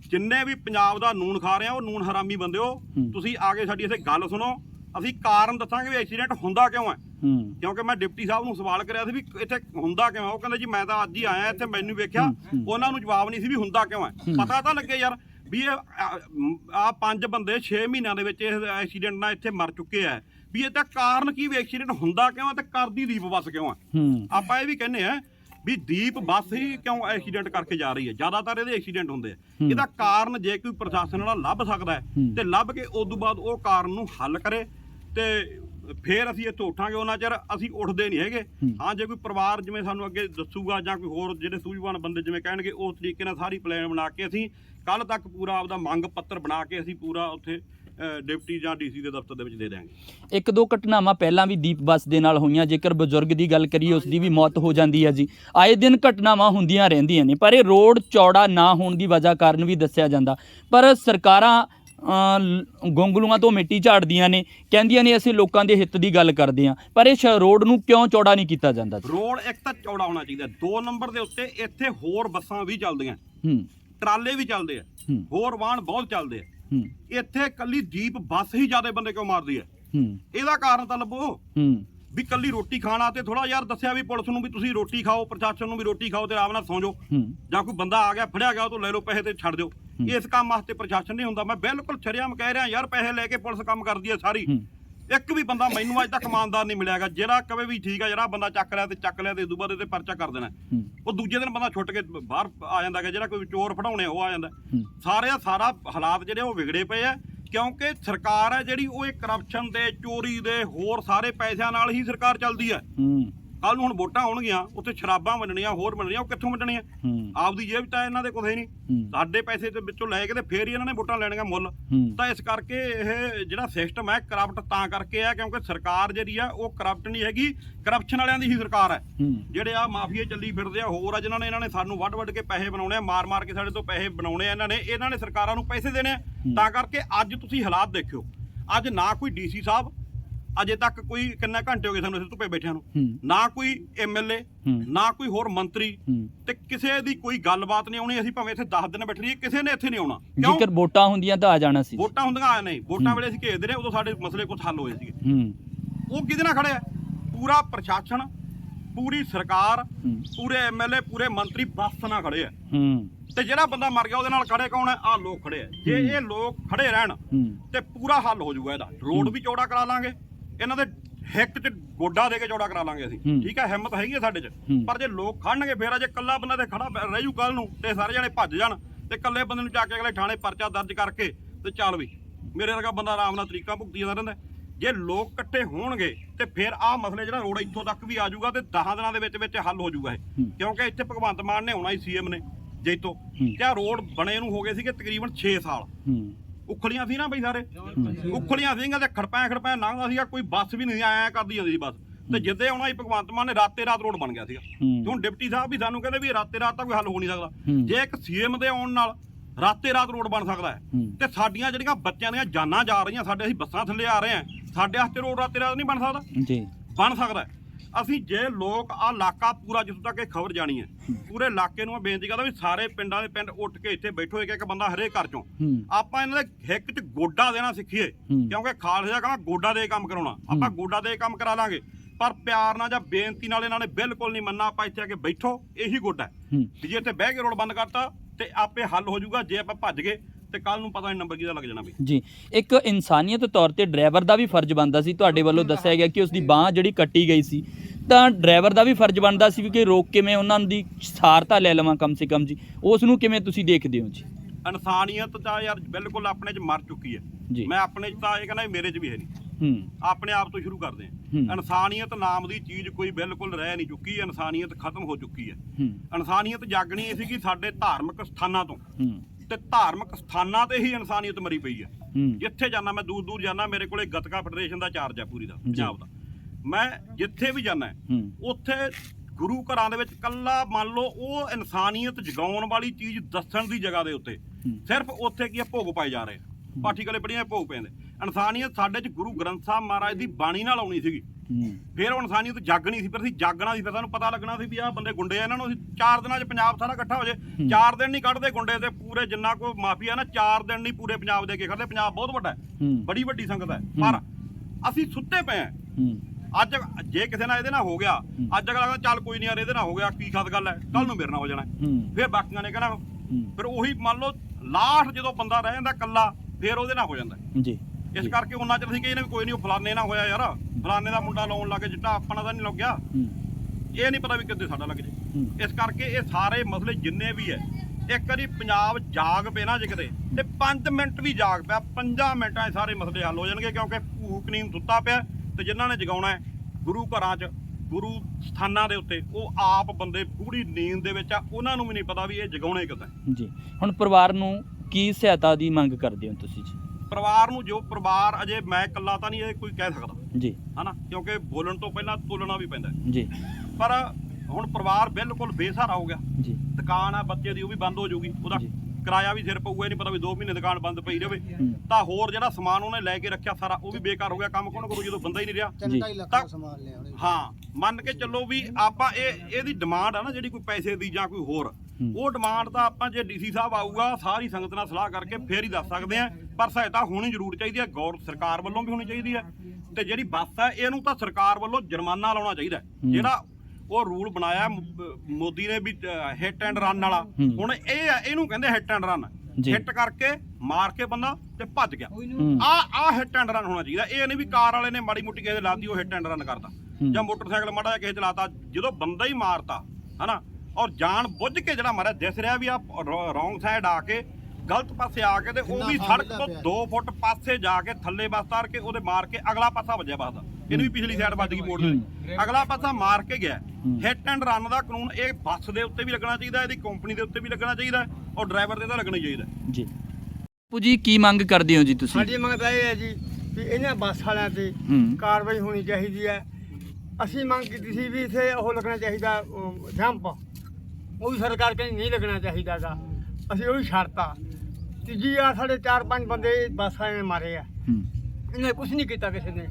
ਜਿੰਨੇ ਵੀ ਪੰਜਾਬ ਦਾ ਨੂਨ ਖਾ ਰਹੇ ਆ ਉਹ ਨੂਨ ਹਰਾਮੀ ਬੰਦੇ ਹੂੰ। ਤੁਸੀਂ ਆ ਕੇ ਸਾਡੀ ਇੱਥੇ ਗੱਲ ਸੁਣੋ ਅਸੀਂ ਕਾਰਨ ਦੱਸਾਂਗੇ ਵੀ ਐਕਸੀਡੈਂਟ ਹੁੰਦਾ ਕਿਉਂ ਹੈ। ਹੂੰ। ਕਿਉਂਕਿ ਮੈਂ ਡਿਪਟੀ ਸਾਹਿਬ ਨੂੰ ਸਵਾਲ ਕਰਿਆ ਸੀ ਵੀ ਇੱਥੇ ਹੁੰਦਾ ਕਿਉਂ ਹੈ। ਉਹ ਕਹਿੰਦੇ ਜੀ ਮੈਂ ਤਾਂ ਅੱਜ ਹੀ ਆਇਆ ਇੱਥੇ ਮੈਨੂੰ ਵੇਖਿਆ। ਉਹਨਾਂ ਨੂੰ ਜਵਾਬ ਨਹੀਂ ਸੀ ਵੀ ਹੁੰਦਾ ਕਿਉਂ ਹੈ। ਪਤਾ ਤਾਂ ਲੱਗੇ ਯਾਰ ਵੀ ਇਹ ਆ ਪੰਜ ਬੰਦੇ 6 ਮਹੀਨਿਆਂ ਦੇ ਵਿੱਚ ਇਹ ਐਕਸੀਡੈਂਟ ਨਾਲ ਇੱਥੇ ਮਰ ਚੁੱਕੇ ਆ। ਵੀ ਇਹਦਾ ਕਾਰਨ ਕੀ ਵੀ ਐਕਸੀਡੈਂਟ ਹੁੰਦਾ ਕਿਉਂ ਹੈ ਤੇ ਕਰਦੀ ਦੀਪ ਬੱਸ ਕਿਉਂ ਹੈ। ਆਪਾਂ ਇਹ ਵੀ ਕਹਿੰਦੇ ਆ ਵੀ ਦੀਪ ਬੱਸ ਹੀ ਕਿਉਂ ਐਕਸੀਡੈਂਟ ਕਰਕੇ ਜਾ ਰਹੀ ਹੈ। ਜ਼ਿਆਦਾਤਰ ਇਹਦੇ ਐਕਸੀਡੈਂਟ ਹੁੰਦੇ ਆ। ਇਹਦਾ ਕਾਰਨ ਜੇ ਕੋਈ ਪ੍ਰਸ਼ਾਸਨ ਵਾਲਾ ਲੱਭ ਸਕਦਾ। ਤੇ ਲੱਭ ਕੇ ਉਸ ਤੋਂ ਬਾਅਦ ਉਹ ਕਾਰਨ ਨੂੰ ਹੱਲ ਕਰੇ। ਤੇ ਫੇਰ ਅਸੀਂ ਇੱਥੋਂ ਉੱਠਾਂਗੇ ਉਹਨਾਂ ਚਿਰ ਅਸੀਂ ਉੱਠਦੇ ਨਹੀਂ ਹੈਗੇ। ਹੂੰ। ਜੇ ਕੋਈ ਪਰਿਵਾਰ ਜਿਵੇਂ ਸਾਨੂੰ ਅੱਗੇ ਦੱਸੂਗਾ ਜਾਂ ਕੋਈ ਹੋਰ ਜਿਹੜੇ ਸੂਝਵਾਨ ਬੰਦੇ ਜਿਵੇਂ ਕਹਿਣਗੇ ਉਸ ਤਰੀਕੇ ਨਾਲ ਸਾਰੀ ਪਲਾਨ ਬਣਾ ਕੇ ਅਸੀਂ ਕੱਲ ਤੱਕ ਪੂਰਾ ਆਪਦਾ ਮੰਗ ਪੱਤਰ ਬਣਾ ਕੇ ਅਸੀਂ ਪੂਰਾ ਉੱਥੇ ਡਿਪਟੀ ਜਾਂ ਡੀਸੀ ਦੇ ਦਫ਼ਤਰ ਦੇ ਵਿੱਚ ਦੇ ਦਿਆਂਗੇ। ਇੱਕ ਦੋ ਘਟਨਾਵਾਂ ਪਹਿਲਾਂ ਵੀ ਦੀਪ ਬੱਸ ਦੇ ਨਾਲ ਹੋਈਆਂ ਜੇਕਰ ਬਜ਼ੁਰਗ ਦੀ ਗੱਲ ਕਰੀਏ ਉਸ ਦੀ ਵੀ ਮੌਤ ਹੋ ਜਾਂਦੀ ਹੈ ਜੀ। ਆਏ ਦਿਨ ਘਟਨਾਵਾਂ ਹੁੰਦੀਆਂ ਰਹਿੰਦੀਆਂ ਨੇ ਪਰ ਇਹ ਰੋਡ ਚੌੜਾ ਨਾ ਹੋਣ ਦੀ ਵਜ੍ਹਾ ਕਾਰਨ ਵੀ ਦੱਸਿਆ ਜਾਂਦਾ। ਪਰ ਸਰਕਾਰਾਂ ਗੋਂਗਲੂਆਂ ਤੋਂ ਮਿੱਟੀ ਝਾੜਦੀਆਂ ਨੇ ਕਹਿੰਦੀਆਂ ਨੇ ਅਸੀਂ ਲੋਕਾਂ ਦੇ ਹਿੱਤ ਦੀ ਗੱਲ ਕਰਦੇ ਹਾਂ। ਪਰ ਇਹ ਰੋਡ ਨੂੰ ਕਿਉਂ ਚੌੜਾ ਨਹੀਂ ਕੀਤਾ ਜਾਂਦਾ? ਰੋਡ ਇੱਕ ਤਾਂ ਚੌੜਾ ਹੋਣਾ ਚਾਹੀਦਾ। ਦੋ ਨੰਬਰ ਦੇ ਉੱਤੇ ਇੱਥੇ ਹੋਰ ਬੱਸਾਂ ਵੀ ਚੱਲਦੀਆਂ। ਹੂੰ। ਟਰਾਲੇ ਵੀ ਚੱਲਦੇ ਆ। ਹੂੰ। ਹੋਰ ਵਾਹਨ ਬਹੁਤ ਚੱਲਦੇ ਆ। ਹੂੰ। ਇੱਥੇ ਕੱਲੀ ਜੀਪ ਬੱਸ ਹੀ ਜ਼ਿਆਦਾ ਬੰਦੇ ਕਿਉਂ ਮਾਰਦੀ ਹੈ? ਹੂੰ। ਇਹਦਾ ਕਾਰਨ ਤਾਂ ਲੱਭੋ। ਹੂੰ। ਵੀ ਕੱਲੀ ਰੋਟੀ ਖਾਣਾ ਤੇ ਥੋੜਾ ਯਾਰ ਦੱਸਿਆ ਵੀ ਪੁਲਿਸ ਨੂੰ ਵੀ ਤੁਸੀਂ ਰੋਟੀ ਖਾਓ ਪ੍ਰਸ਼ਾਸਨ ਨੂੰ ਵੀ ਰੋਟੀ ਖਾਓ ਤੇ ਆਰਾਮ ਨਾਲ ਸੌਂ ਜਾਓ। ਜਾਂ ਕੋਈ ਬੰਦਾ ਆ ਗਿਆ ਫੜਿਆ ਗਿਆ ਉਹ ਤੋਂ ਲੈ ਲਓ ਪੈਸੇ ਤੇ ਛੱਡ ਦਿਓ। ਇਸ ਕੰਮ ਵਾਸਤੇ ਪ੍ਰਸ਼ਾਸਨ ਨਹੀਂ ਹੁੰਦਾ। ਮੈਂ ਬਿਲਕੁਲ ਛਰਿਆਮ ਕਹਿ ਰਿਹਾ ਯਾਰ ਪੈਸੇ ਲੈ ਕੇ ਪੁਲਿਸ ਕੰਮ ਕਰਦੀ ਹੈ ਸਾਰੀ। ਇੱਕ ਵੀ ਬੰਦਾ ਮੈਨੂੰ ਅੱਜ ਤੱਕ ਇਮਾਨਦਾਰ ਨਹੀਂ ਮਿਲਿਆਗਾ। ਜਿਹੜਾ ਕਵੇ ਵੀ ਠੀਕ ਆ ਜਿਹੜਾ ਬੰਦਾ ਚੱਕ ਲਿਆ ਤੇ ਚੱਕ ਲਿਆ ਤੇ ਇਦੋਂ ਬਾਅਦ ਇਹਦੇ ਪਰਚਾ ਕਰ ਦੇਣਾ। ਉਹ ਦੂਜੇ ਦਿਨ ਬੰਦਾ ਛੁੱਟ ਕੇ ਬਾਹਰ ਆ ਜਾਂਦਾ ਹੈ ਜਿਹੜਾ ਕੋਈ ਚੋਰ ਫੜਾਉਣੇ ਉਹ ਆ ਜਾਂਦਾ। ਸਾਰੇ ਦਾ ਸਾਰਾ ਹਾਲਾਤ ਜਿਹੜੇ ਉਹ ਵਿਗੜੇ ਪਏ ਆ। ਕਿਉਂਕਿ ਸਰਕਾਰ ਹੈ ਜਿਹੜੀ, ਉਹ ਇਹ ਕਰਪਸ਼ਨ ਦੇ, ਚੋਰੀ ਦੇ ਹੋਰ ਸਾਰੇ ਪੈਸਿਆਂ ਨਾਲ ਹੀ ਸਰਕਾਰ ਚੱਲਦੀ ਹੈ। ਹੂੰ। ਕੱਲ ਨੂੰ ਹੁਣ ਵੋਟਾਂ ਆਉਣਗੀਆਂ ਉੱਥੇ ਸ਼ਰਾਬਾਂ ਵੰਡਣੀਆਂ ਹੋਰ ਵੰਡਣੀਆਂ ਉਹ ਕਿੱਥੋਂ ਵੰਡਣੀਆਂ? ਹੂੰ। ਆਪਦੀ ਜੇਬ ਤਾਂ ਇਹਨਾਂ ਦੇ ਨਹੀਂ। ਹੂੰ। ਸਾਡੇ ਪੈਸੇ ਦੇ ਵਿੱਚੋਂ ਲੈ ਕੇ ਤੇ ਫੇਰ ਹੀ ਇਹਨਾਂ ਨੇ ਵੋਟਾਂ ਲੈਣੀਆਂ ਮੁੱਲ। ਹੂੰ। ਤਾਂ ਇਸ ਕਰਕੇ ਇਹ ਜਿਹੜਾ ਸਿਸਟਮ ਹੈ ਕਰਪਟ ਤਾਂ ਕਰਕੇ ਆ ਕਿਉਂਕਿ ਸਰਕਾਰ ਜਿਹੜੀ ਆ ਉਹ ਕਰਪਟ ਨਹੀਂ ਹੈਗੀ ਕਰਪਸ਼ਨ ਵਾਲਿਆਂ ਦੀ ਹੀ ਸਰਕਾਰ ਹੈ। ਹੂੰ। ਜਿਹੜੇ ਆ ਮਾਫੀਏ ਚੱਲੀ ਫਿਰਦੇ ਆ ਹੋਰ ਆ ਜਿਨ੍ਹਾਂ ਨੇ ਇਹਨਾਂ ਨੇ ਸਾਨੂੰ ਵੱਢ ਕੇ ਪੈਸੇ ਬਣਾਉਣੇ ਆ ਮਾਰ ਮਾਰ ਕੇ ਸਾਡੇ ਤੋਂ ਪੈਸੇ ਬਣਾਉਣੇ ਆ ਇਹਨਾਂ ਨੇ ਇਹਨਾਂ ਨੇ ਸਰਕਾਰਾਂ ਨੂੰ ਪੈਸੇ ਦੇਣੇ ਆ। ਤਾਂ ਕਰਕੇ ਅੱਜ ਤੁਸੀਂ ਹਾਲਾਤ ਦੇਖਿਓ। ਅੱਜ ਨਾ ਕੋਈ ਡੀਸੀ ਸਾਹਿਬ ਅਜੇ ਤੱਕ ਕੋਈ ਕਿੰਨੇ ਘੰਟੇ ਹੋ ਗਏ ਸਾਨੂੰ ਇੱਥੇ ਧੁੱਪੇ ਬੈਠਿਆਂ ਨੂੰ? ਨਾ ਕੋਈ ਐਮਐਲਏ ਨਾ ਕੋਈ ਹੋਰ ਮੰਤਰੀ ਤੇ ਕਿਸੇ ਦੀ ਕੋਈ ਗੱਲਬਾਤ ਨਹੀਂ ਆਉਣੀ। ਅਸੀਂ ਭਾਵੇਂ ਇੱਥੇ 10 ਦਿਨ ਬੈਠ ਰਹੀਏ ਕਿਸੇ ਨੇ ਇੱਥੇ ਨਹੀਂ ਆਉਣਾ। ਕਿਉਂ? ਜੇਕਰ ਵੋਟਾਂ ਹੁੰਦੀਆਂ ਤਾਂ ਆ ਜਾਣਾ ਸੀ। ਵੋਟਾਂ ਹੁੰਦੀਆਂ ਆ ਨਹੀਂ। ਵੋਟਾਂ ਵੇਲੇ ਅਸੀਂ ਘੇਰਦੇ ਰਹੇ ਉਦੋਂ ਸਾਡੇ ਮਸਲੇ ਕੁਝ ਹੱਲ ਹੋਏ ਸੀਗੇ। ਉਹ ਕਿਹਦੇ ਨਾਲ ਖੜੇ ਆ ਪੂਰਾ ਪ੍ਰਸ਼ਾਸਨ ਪੂਰੀ ਸਰਕਾਰ ਪੂਰੇ ਐਮਐਲਏ ਪੂਰੇ ਮੰਤਰੀ ਬੱਸ ਨਾਲ ਖੜੇ ਆ। ਤੇ ਜਿਹੜਾ ਬੰਦਾ ਮਰ ਗਿਆ ਉਹਦੇ ਨਾਲ ਖੜੇ ਕੌਣ ਹੈ ਆ ਲੋਕ ਖੜੇ ਆ। ਜੇ ਇਹ ਲੋਕ ਖੜੇ ਰਹਿਣ ਤੇ ਪੂਰਾ ਹੱਲ ਹੋ ਜਾਊਗਾ ਇਹਦਾ। ਰੋਡ ਵੀ ਚੌੜਾ ਕਰਾ ਲਾਂਗੇ। ਇਹਨਾਂ ਦੇ ਹਿੱਕ 'ਚ ਗੋਡਾ ਦੇ ਕੇ ਚੌੜਾ ਕਰਾ ਲਾਂਗੇ ਅਸੀਂ। ਠੀਕ ਹੈ ਹਿੰਮਤ ਹੈਗੀ ਹੈ ਸਾਡੇ 'ਚ। ਪਰ ਜੇ ਲੋਕ ਖੜਨਗੇ ਫੇਰ ਅਜੇ ਕੱਲਾ ਬੰਦਾ ਤੇ ਖੜਾ ਰਹਿ ਜੂ ਕੱਲ ਨੂੰ ਤੇ ਸਾਰੇ ਜਣੇ ਭੱਜ ਜਾਣ ਤੇ ਕੱਲੇ ਬੰਦੇ ਨੂੰ ਚੱਕ ਕੇ ਅਗਲੇ ਥਾਣੇ ਪਰਚਾ ਦਰਜ ਕਰਕੇ ਤੇ ਚੱਲ ਵੀ ਮੇਰੇ ਵਰਗਾ ਬੰਦਾ ਆਰਾਮ ਨਾਲ ਤਰੀਕਾ ਭੁਗਤੀ ਜਾਂਦਾ ਰਹਿੰਦਾ ਜੇ ਲੋਕ ਇਕੱਠੇ ਹੋਣਗੇ ਤੇ ਫਿਰ ਆਹ ਮਸਲੇ ਜਿਹੜਾ ਰੋਡ ਇੱਥੋਂ ਤੱਕ ਵੀ ਆ ਜਾਊਗਾ ਤੇ 10 ਦਿਨਾਂ ਦੇ ਵਿੱਚ ਵਿੱਚ ਹੱਲ ਹੋ ਜਾਊਗਾ ਇਹ। ਕਿਉਂਕਿ ਇੱਥੇ ਭਗਵੰਤ ਮਾਨ ਨੇ ਆਉਣਾ ਹੀ ਸੀਐਮ ਨੇ ਜੈਤੋ ਹੂੰ। ਕਿਆ ਰੋਡ ਬਣੇ ਨੂੰ ਹੋ ਗਏ ਸੀਗੇ ਤਕਰੀਬਨ 6 ਸਾਲ ਉਖਲੀਆਂ ਸੀ ਨਾ ਬਈ ਸਾਰੇ। ਉਖਲੀਆਂ ਸੀਗੀਆਂ ਤੇ ਖੜਪਾਂ ਖੜਪਾਂ ਲੰਘਦਾ ਸੀਗਾ ਕੋਈ ਬੱਸ ਵੀ ਨਹੀਂ ਆਇਆ ਕਰਦੀ ਜਾਂਦੀ ਸੀ ਬੱਸ। ਤੇ ਜਿੱਦੇ ਆਉਣਾ ਸੀ ਭਗਵੰਤ ਮਾਨ ਨੇ ਰਾਤੇ ਰਾਤ ਰੋਡ ਬਣ ਗਿਆ ਸੀਗਾ। ਹੂੰ। ਹੁਣ ਡਿਪਟੀ ਸਾਹਿਬ ਵੀ ਸਾਨੂੰ ਕਹਿੰਦੇ ਵੀ ਰਾਤੇ ਰਾਤ ਤਾਂ ਕੋਈ ਹੱਲ ਹੋ ਨਹੀਂ ਸਕਦਾ। ਹੂੰ। ਜੇ ਇੱਕ ਸੀਐਮ ਦੇ ਆਉਣ ਨਾਲ ਰਾਤੇ ਰਾਤ ਰੋਡ ਬਣ ਸਕਦਾ ਹੈ ਹੂੰ। ਤੇ ਸਾਡੀਆਂ ਜਿਹੜੀਆਂ ਬੱਚਿਆਂ ਦੀਆਂ ਜਾਨਾਂ ਜਾ ਰਹੀਆਂ ਸਾਡੇ ਅਸੀਂ ਬੱਸਾਂ ਥੱਲੇ ਆ ਰਹੇ ਹਾਂ ਸਾਡੇ ਵਾਸਤੇ ਰੋਡ ਰਾਤੇ ਰਾਤ ਨਹੀਂ ਬਣ ਸਕਦਾ। ਜੀ। ਬਣ ਸਕਦਾ ਹੈ। ਅਸੀਂ ਜੇ ਲੋਕ ਆ ਇਲਾਕਾ ਪੂਰਾ ਜਿੱਥੋਂ ਤੱਕ ਇਹ ਖਬਰ ਜਾਣੀ ਹੈ ਪੂਰੇ ਇਲਾਕੇ ਨੂੰ ਮੈਂ ਬੇਨਤੀ ਕਰਦਾ ਵੀ ਸਾਰੇ ਪਿੰਡਾਂ ਦੇ ਪਿੰਡ ਉੱਠ ਕੇ ਇੱਥੇ ਬੈਠੋ ਇੱਕ ਇੱਕ ਬੰਦਾ ਹਰੇਕ ਘਰ ਚੋਂ। ਆਪਾਂ ਇਹਨਾਂ ਦੇ ਹਿੱਕ 'ਚ ਗੋਡਾ ਦੇਣਾ ਸਿੱਖੀਏ। ਕਿਉਂਕਿ ਖਾਲਸਾ ਕਹਿੰਦਾ ਗੋਡਾ ਦੇ ਕੰਮ ਕਰਾਉਣਾ। ਆਪਾਂ ਗੋਡਾ ਦੇ ਕੰਮ ਕਰਾ ਲਾਂਗੇ ਪਰ ਪਿਆਰ ਨਾਲ ਜਾਂ ਬੇਨਤੀ ਨਾਲ ਇਹਨਾਂ ਨੇ ਬਿਲਕੁਲ ਨਹੀਂ ਮੰਨਣਾ ਆਪਾਂ ਇੱਥੇ ਆ ਕੇ ਬੈਠੋ ਇਹੀ ਗੋਡਾ ਜੇ ਇੱਥੇ ਬਹਿ ਕੇ ਰੋਡ ਬੰਦ ਕਰਤਾ ਤੇ ਆਪੇ ਹੱਲ ਹੋ ਜਾਊਗਾ ਜੇ ਆਪਾਂ ਭੱਜ ਗਏ ਤੇ ਕੱਲ ਨੂੰ ਪਤਾ ਨਹੀਂ ਨੰਬਰ ਕਿਹਦਾ ਲੱਗ ਜਾਣਾ ਵੀ ਜੀ ਇੱਕ ਇਨਸਾਨੀਅਤ ਤੌਰ ਤੇ ਡਰਾਈਵਰ ਦਾ ਵੀ ਫਰਜ਼ ਬਣਦਾ ਸੀ ਤੁਹਾਡੇ ਵੱਲੋਂ ਦੱਸਿਆ ਗਿਆ ਕਿ ਉਸ ਦੀ ਬਾਹ ਜਿਹੜੀ ਕੱਟੀ ਗਈ ਸੀ। ਤਾਂ ਡਰਾਈਵਰ ਦਾ ਵੀ ਫਰਜ਼ ਬਣਦਾ ਸੀ ਕਿ ਰੋਕ ਕੇ ਮੈਂ ਉਹਨਾਂ ਦੀ ਸਹਾਰਤਾ ਲੈ ਲਵਾਂ ਕਮ ਸੇ ਕਮ ਜੀ। ਉਸ ਨੂੰ ਕਿਵੇਂ ਤੁਸੀਂ ਦੇਖਦੇ ਹੋ ਜੀ? ਇਨਸਾਨੀਅਤ ਤਾਂ ਯਾਰ ਬਿਲਕੁਲ ਆਪਣੇ 'ਚ ਮਰ ਚੁੱਕੀ ਜੀ। ਹੈ ਮੈਂ ਆਪਣੇ 'ਚ ਤਾਂ ਇਹ ਕਹਿੰਦਾ ਮੇਰੇ 'ਚ ਵੀ ਹੈ ਨਹੀਂ ਹੂੰ। ਆਪਣੇ ਆਪ ਤੋਂ ਸ਼ੁਰੂ ਕਰਦੇ ਹੂੰ। ਹਾਂ। ਇਨਸਾਨੀਅਤ ਨਾਮ ਦੀ ਚੀਜ਼ ਕੋਈ ਬਿਲਕੁਲ ਰਹਿ ਨਹੀਂ ਚੁੱਕੀ ਇਨਸਾਨੀਅਤ ਖਤਮ ਹੋ ਚੁੱਕੀ ਹੈ। ਹੂੰ। ਇਨਸਾਨੀਅਤ ਜਾਗਣੀ ਸੀਗੀ ਸਾਡੇ ਧਾਰਮਿਕ ਸਥਾਨਾਂ ਤੋਂ ਤੇ ਧਾਰਮਿਕ ਸਥਾਨਾਂ ਤੇ ਹੀ ਇਨਸਾਨੀਅਤ ਮਰੀ ਪਈ ਹੈ। ਹੂੰ। ਜਿੱਥੇ ਜਾਣਾ ਮੈਂ ਦੂਰ ਦੂਰ ਜਾਣਾ ਮੇਰੇ ਕੋਲੇ ਗਤਕਾ ਫੈਡਰੇਸ਼ਨ ਦਾ ਚਾਰਜ ਹੈ ਪੂਰੀ ਦਾ ਪੰਜਾਬ ਦਾ। ਮੈਂ ਜਿੱਥੇ ਵੀ ਜਾਣਾ ਹੂੰ। ਉੱਥੇ ਗੁਰੂ ਘਰਾਂ ਦੇ ਵਿੱਚ ਕੱਲਾ ਮੰਨ ਲਓ ਉਹ ਇਨਸਾਨੀਅਤ ਜਗਾਉਣ ਵਾਲੀ ਚੀਜ਼ ਦੱਸਣ ਦੀ ਜਗ੍ਹਾ ਦੇ ਉੱਤੇ ਹੂੰ। ਸਿਰਫ ਉੱਥੇ ਕੀ ਆ, ਭੋਗ ਪਾਏ ਜਾ ਰਹੇ ਆ। ਪਾਠੀ ਕਲੇ ਬੜੀਆਂ ਭੋਗ ਪੈਂਦੇ। ਇਨਸਾਨੀਅਤ ਸਾਡੇ ਚ ਗੁਰੂ ਗ੍ਰੰਥ ਸਾਹਿਬ ਮਹਾਰਾਜ ਦੀ ਬਾਣੀ ਨਾਲ ਆਉਣੀ ਸੀਗੀ। ਹੂੰ ਫਿਰ ਉਹ ਇਨਸਾਨੀਅਤ ਜਾਗਣੀ ਸੀ ਫਿਰ ਅਸੀਂ ਜਾਗਣਾ ਸੀ ਫਿਰ ਸਾਨੂੰ ਪਤਾ ਲੱਗਣਾ ਸੀ ਵੀ ਆਹ ਬੰਦੇ ਗੁੰਡੇ ਆ ਇਹਨਾਂ ਨੂੰ ਅਸੀਂ ਚਾਰ ਦਿਨਾਂ 'ਚ ਪੰਜਾਬ ਸਾਰਾ ਇਕੱਠਾ ਹੋ ਜੇ। ਚਾਰ ਦਿਨ ਨਹੀਂ ਕੱਢਦੇ ਗੁੰਡੇ ਤੇ ਪੂਰੇ ਜਿੰਨਾ ਕੋ ਮਾਫੀਆ ਨਾ ਚਾਰ ਦਿਨ ਨਹੀਂ ਪੂਰੇ ਪੰਜਾਬ ਦੇ ਕੇ ਖੜਦੇ ਪੰਜਾਬ ਬਹੁਤ ਵੱਡਾ ਹੈ ਬੜੀ ਵੱਡੀ ਸੰਗਤ ਹੈ। ਪਰ ਅਸੀਂ ਸੁੱਤੇ ਪਏ ਹਾਂ। ਹੂੰ। ਅੱਜ ਜੇ ਕਿਸੇ ਨਾਲ ਇਹਦੇ ਨਾਲ ਹੋ ਗਿਆ ਅੱਜ ਅਗਲਾ ਕਹਿੰਦਾ ਚੱਲ ਕੋਈ ਨਹੀਂ ਯਾਰ ਇਹਦੇ ਨਾਲ ਹੋ ਗਿਆ ਕੀ ਖਾਦ ਗੱਲ ਹੈ? ਕੱਲ ਨੂੰ ਮੇਰੇ ਨਾਲ ਹੋ ਜਾਣਾ ਫਿਰ ਬਾਕੀਆਂ ਨੇ ਕਹਿਣਾ ਫਿਰ ਉਹੀ ਮੰਨ ਲਓ ਲਾਸਟ ਜਦੋਂ ਬੰਦਾ ਰਹਿ ਜਾਂਦਾ ਕੱਲਾ ਫਿਰ ਉਹਦੇ ਨਾਲ ਹੋ ਜਾਂਦਾ। ਜੀ। ਇਸ ਕਰਕੇ ਉਹਨਾਂ ਚਿਰ ਅਸੀਂ ਕਹੀ ਨਾ ਵੀ ਕੋਈ ਨਹੀਂ ਉਹ ਫਲਾਣੇ ਨਾਲ ਹੋਇਆ ਯਾਰ। ਫਲਾਣੇ ਦਾ ਮੁੰਡਾ ਲਾਉਣ ਲੱਗੇ ਜਿੱਟਾ ਆਪਣਾ ਤਾਂ ਨਹੀਂ ਲੱਗਿਆ। ਇਹ ਨਹੀਂ ਪਤਾ ਵੀ ਕਿੱਦੇ ਸਾਡਾ ਲੱਗ ਜੇ। ਇਸ ਕਰਕੇ ਇਹ ਸਾਰੇ ਮਸਲੇ ਜਿੰਨੇ ਵੀ ਹੈ ਇੱਕ ਵਾਰੀ ਪੰਜਾਬ ਜਾਗ ਪਏ ਨਾ ਜੇ ਕਿਤੇ ਤੇ 5 ਮਿੰਟ ਵੀ ਜਾਗ ਪਿਆ 5 ਮਿੰਟਾਂ 'ਚ ਸਾਰੇ ਮਸਲੇ ਹੱਲ ਹੋ ਜਾਣਗੇ ਕਿਉਂਕਿ ਭੂਖ ਨੀਂਦ ਸੁੱਤਾ ਪਿਆ ਤੇ ਜਿਨ੍ਹਾਂ ਨੇ ਜਗਾਉਣਾ ਹੈ ਗੁਰੂ ਘਰਾਂ 'ਚ ਗੁਰੂ ਸਥਾਨਾਂ ਦੇ ਉੱਤੇ ਉਹ ਆਪ ਬੰਦੇ ਪੂਰੀ ਨੀਂਦ ਦੇ ਵਿੱਚ ਆ ਉਹਨਾਂ ਨੂੰ ਵੀ ਨਹੀਂ ਪਤਾ ਵੀ ਇਹ ਜਗਾਉਣੇ ਕਿੱਦਾਂ। ਜੀ। ਹੁਣ ਪਰਿਵਾਰ ਨੂੰ ਕੀ ਸਹਾਇਤਾ ਦੀ ਮੰਗ ਕਰਦੇ ਹੋ ਤੁਸੀਂ ਜੀ? ਪਰਿਵਾਰ ਨੂੰ ਜੋ ਪਰਿਵਾਰ ਅਜੇ ਮੈਂ ਇਕੱਲਾ ਤਾਂ ਨਹੀਂ ਇਹ ਕੋਈ ਕਹਿ ਸਕਦਾ। ਜੀ। ਹਨਾ? ਕਿਉਂਕਿ ਬੋਲਣ ਤੋਂ ਪਹਿਲਾਂ ਤੋਲਣਾ ਵੀ ਪੈਂਦਾ। ਹੈ। ਜੀ। ਪਰ ਹੁਣ ਪਰਿਵਾਰ ਬਿਲਕੁਲ ਬੇਸਹਾਰਾ ਹੋ ਗਿਆ। ਜੀ। ਦੁਕਾਨ ਆ ਬੱਚੇ ਦੀ ਉਹ ਵੀ ਬੰਦ ਹੋ ਜਾਊਗੀ। ਉਹਦਾ ਜੀ। ਕਿਰਾਇਆ ਵੀ ਸਿਰ ਪਊਗਾ ਇਹ ਨਹੀਂ ਪਤਾ ਵੀ 2 ਮਹੀਨੇ ਦੁਕਾਨ ਬੰਦ ਪਈ ਰਵੇ। ਹੂੰ। ਤਾਂ ਹੋਰ ਜਿਹੜਾ ਸਮਾਨ ਉਹਨੇ ਲੈ ਕੇ ਰੱਖਿਆ ਸਾਰਾ ਉਹ ਵੀ ਬੇਕਾਰ ਹੋ ਗਿਆ। ਕੰਮ ਕੌਣ ਕਰੂ ਜਦੋਂ ਬੰਦਾ ਹੀ ਨਹੀਂ ਰਿਹਾ? ਜੀ। ਤਿੰਨ ਢਾਈ ਲੱਖ ਤਾਂ- ਦਾ ਸਮਾਨ ਲਿਆ ਉਹਨੇ। ਹਾਂ ਮੰਨ ਕੇ ਚੱਲੋ ਵੀ ਆਪਾਂ ਇਹ ਇਹਦੀ ਡਿਮਾਂਡ ਆ ਨਾ ਜਿਹੜੀ ਕੋਈ ਪੈਸੇ ਦੀ ਜਾਂ ਕੋਈ ਹੋਰ। ਉਹ ਡਿਮਾਂਡ ਤਾਂ ਆਪਾਂ ਜੇ ਡੀਸੀ ਸਾਹਿਬ ਆਊਗਾ ਸਾਰੀ ਸੰਗਤ ਨਾਲ ਸਲਾਹ ਕਰਕੇ ਫੇਰ ਹੀ ਦੱਸ ਸਕਦੇ ਆ ਪਰ ਸਹਾਇਤਾ ਹੋਣੀ ਜ਼ਰੂਰ ਚਾਹੀਦੀ ਹੈ ਗੌਰ ਸਰਕਾਰ ਵੱਲੋਂ ਵੀ ਹੋਣੀ ਚਾਹੀਦੀ ਹੈ। ਤੇ ਜਿਹੜੀ ਬੱਸ ਹੈ ਇਹਨੂੰ ਤਾਂ ਸਰਕਾਰ ਵੱਲੋਂ ਜੁਰਮਾਨਾ ਲਾਉਣਾ ਚਾਹੀਦਾ। ਜਿਹੜਾ ਉਹ ਰੂਲ ਬਣਾਇਆ ਮੋਦੀ ਨੇ ਵੀ ਹਿੱਟ ਐਂਡ ਰਨ ਵਾਲਾ। ਹੁਣ ਇਹ ਆ, ਇਹਨੂੰ ਕਹਿੰਦੇ ਹਿੱਟ ਐਂਡ ਰਨ। ਹਿੱਟ ਕਰਕੇ ਮਾਰ ਕੇ ਬੰਦਾ ਤੇ ਭੱਜ ਗਿਆ। ਆ ਆ ਹਿੱਟ ਐਂਡ ਰਨ ਹੋਣਾ ਚਾਹੀਦਾ। ਇਹ ਨਹੀਂ ਵੀ ਕਾਰ ਵਾਲੇ ਨੇ ਮਾੜੀ ਮੁੱਟੀ ਕਿਸੇ ਦੇ ਲਾਤੀ ਉਹ ਹਿੱਟ ਐਂਡ ਰਨ ਕਰਦਾ ਹੂੰ। ਜਾਂ ਮੋਟਰਸਾਈਕਲ ਮਾੜਾ ਜਿਹਾ ਕਿਸੇ ਚਲਾਤਾ ਜਦੋਂ ਬੰਦਾ ਹੀ ਮਾਰਤਾ ਹਨਾ? ਔਰ ਜਾਣ ਬੁੱਝ ਕੇ ਜਿਹੜਾ ਮਾਰਿਆ ਦਿਸ ਰਿਹਾ ਵੀ ਆ ਰੋਂਗ ਸਾਈਡ ਆ ਕੇ ਗਲਤ ਪਾਸੇ ਆ ਕੇ ਤੇ ਉਹ ਵੀ ਸੜਕ ਤੋਂ ਪਿਆ। 2 ਫੁੱਟ ਪਾਸੇ ਜਾ ਕੇ ਥੱਲੇ ਬੱਸ ਤਾਰ ਕੇ ਉਹਦੇ ਮਾਰ ਕੇ ਅਗਲਾ ਪਾਸਾ ਵੱਜਿਆ ਬੱਸ ਦਾ। ਇਹਨੂੰ ਵੀ ਪਿਛਲੀ ਸਾਈਡ ਵੱਜ ਗਈ ਮੋੜ ਦੇ ਅਗਲਾ ਪਾਸਾ ਮਾਰ ਕੇ ਗਿਆ। ਹਿੱਟ ਐਂਡ ਰਨ ਦਾ ਕਾਨੂੰਨ ਇਹ ਬੱਸ ਦੇ ਉੱਤੇ ਵੀ ਲੱਗਣਾ ਚਾਹੀਦਾ ਇਹਦੀ ਕੰਪਨੀ ਦੇ ਉੱਤੇ ਵੀ ਲੱਗਣਾ ਚਾਹੀਦਾ ਔਰ ਡਰਾਈਵਰ ਤੇ ਤਾਂ ਲੱਗਣਾ ਹੀ ਚਾਹੀਦਾ। ਜੀ। ਜੀ ਕੀ ਮੰਗ ਕਰਦੇ ਹੋ ਜੀ ਤੁਸੀਂ? ਸਾਡੀ ਮੰਗ ਤਾਂ ਇਹ ਹੈ ਜੀ ਵੀ ਇਹਨਾਂ ਬੱਸ ਵਾਲਿਆਂ ਤੇ ਕਾਰਵਾਈ ਹੋਣੀ ਚਾਹੀਦੀ ਹੈ। ਅਸੀਂ ਮੰਗ ਕੀਤੀ ਸੀ ਵੀ ਇਥੇ ਉਹ ਲੱਗਣਾ ਚਾਹੀਦਾ ਜੰਪ ਉਹ ਵੀ ਸਰਕਾਰ ਕਹਿੰਦੀ ਨਹੀਂ ਲੱਗਣਾ ਚਾਹੀਦਾਗਾ। ਅਸੀਂ ਉਹ ਵੀ ਛੱਡਤਾ ਤੀਜੀ ਆ ਸਾਡੇ ਚਾਰ ਪੰਜ ਬੰਦੇ ਬੱਸ ਨੇ ਮਾਰੇ ਆ। ਇਹਨੇ ਕੁਝ ਨਹੀਂ ਕੀਤਾ ਕਿਸੇ ਨੇ।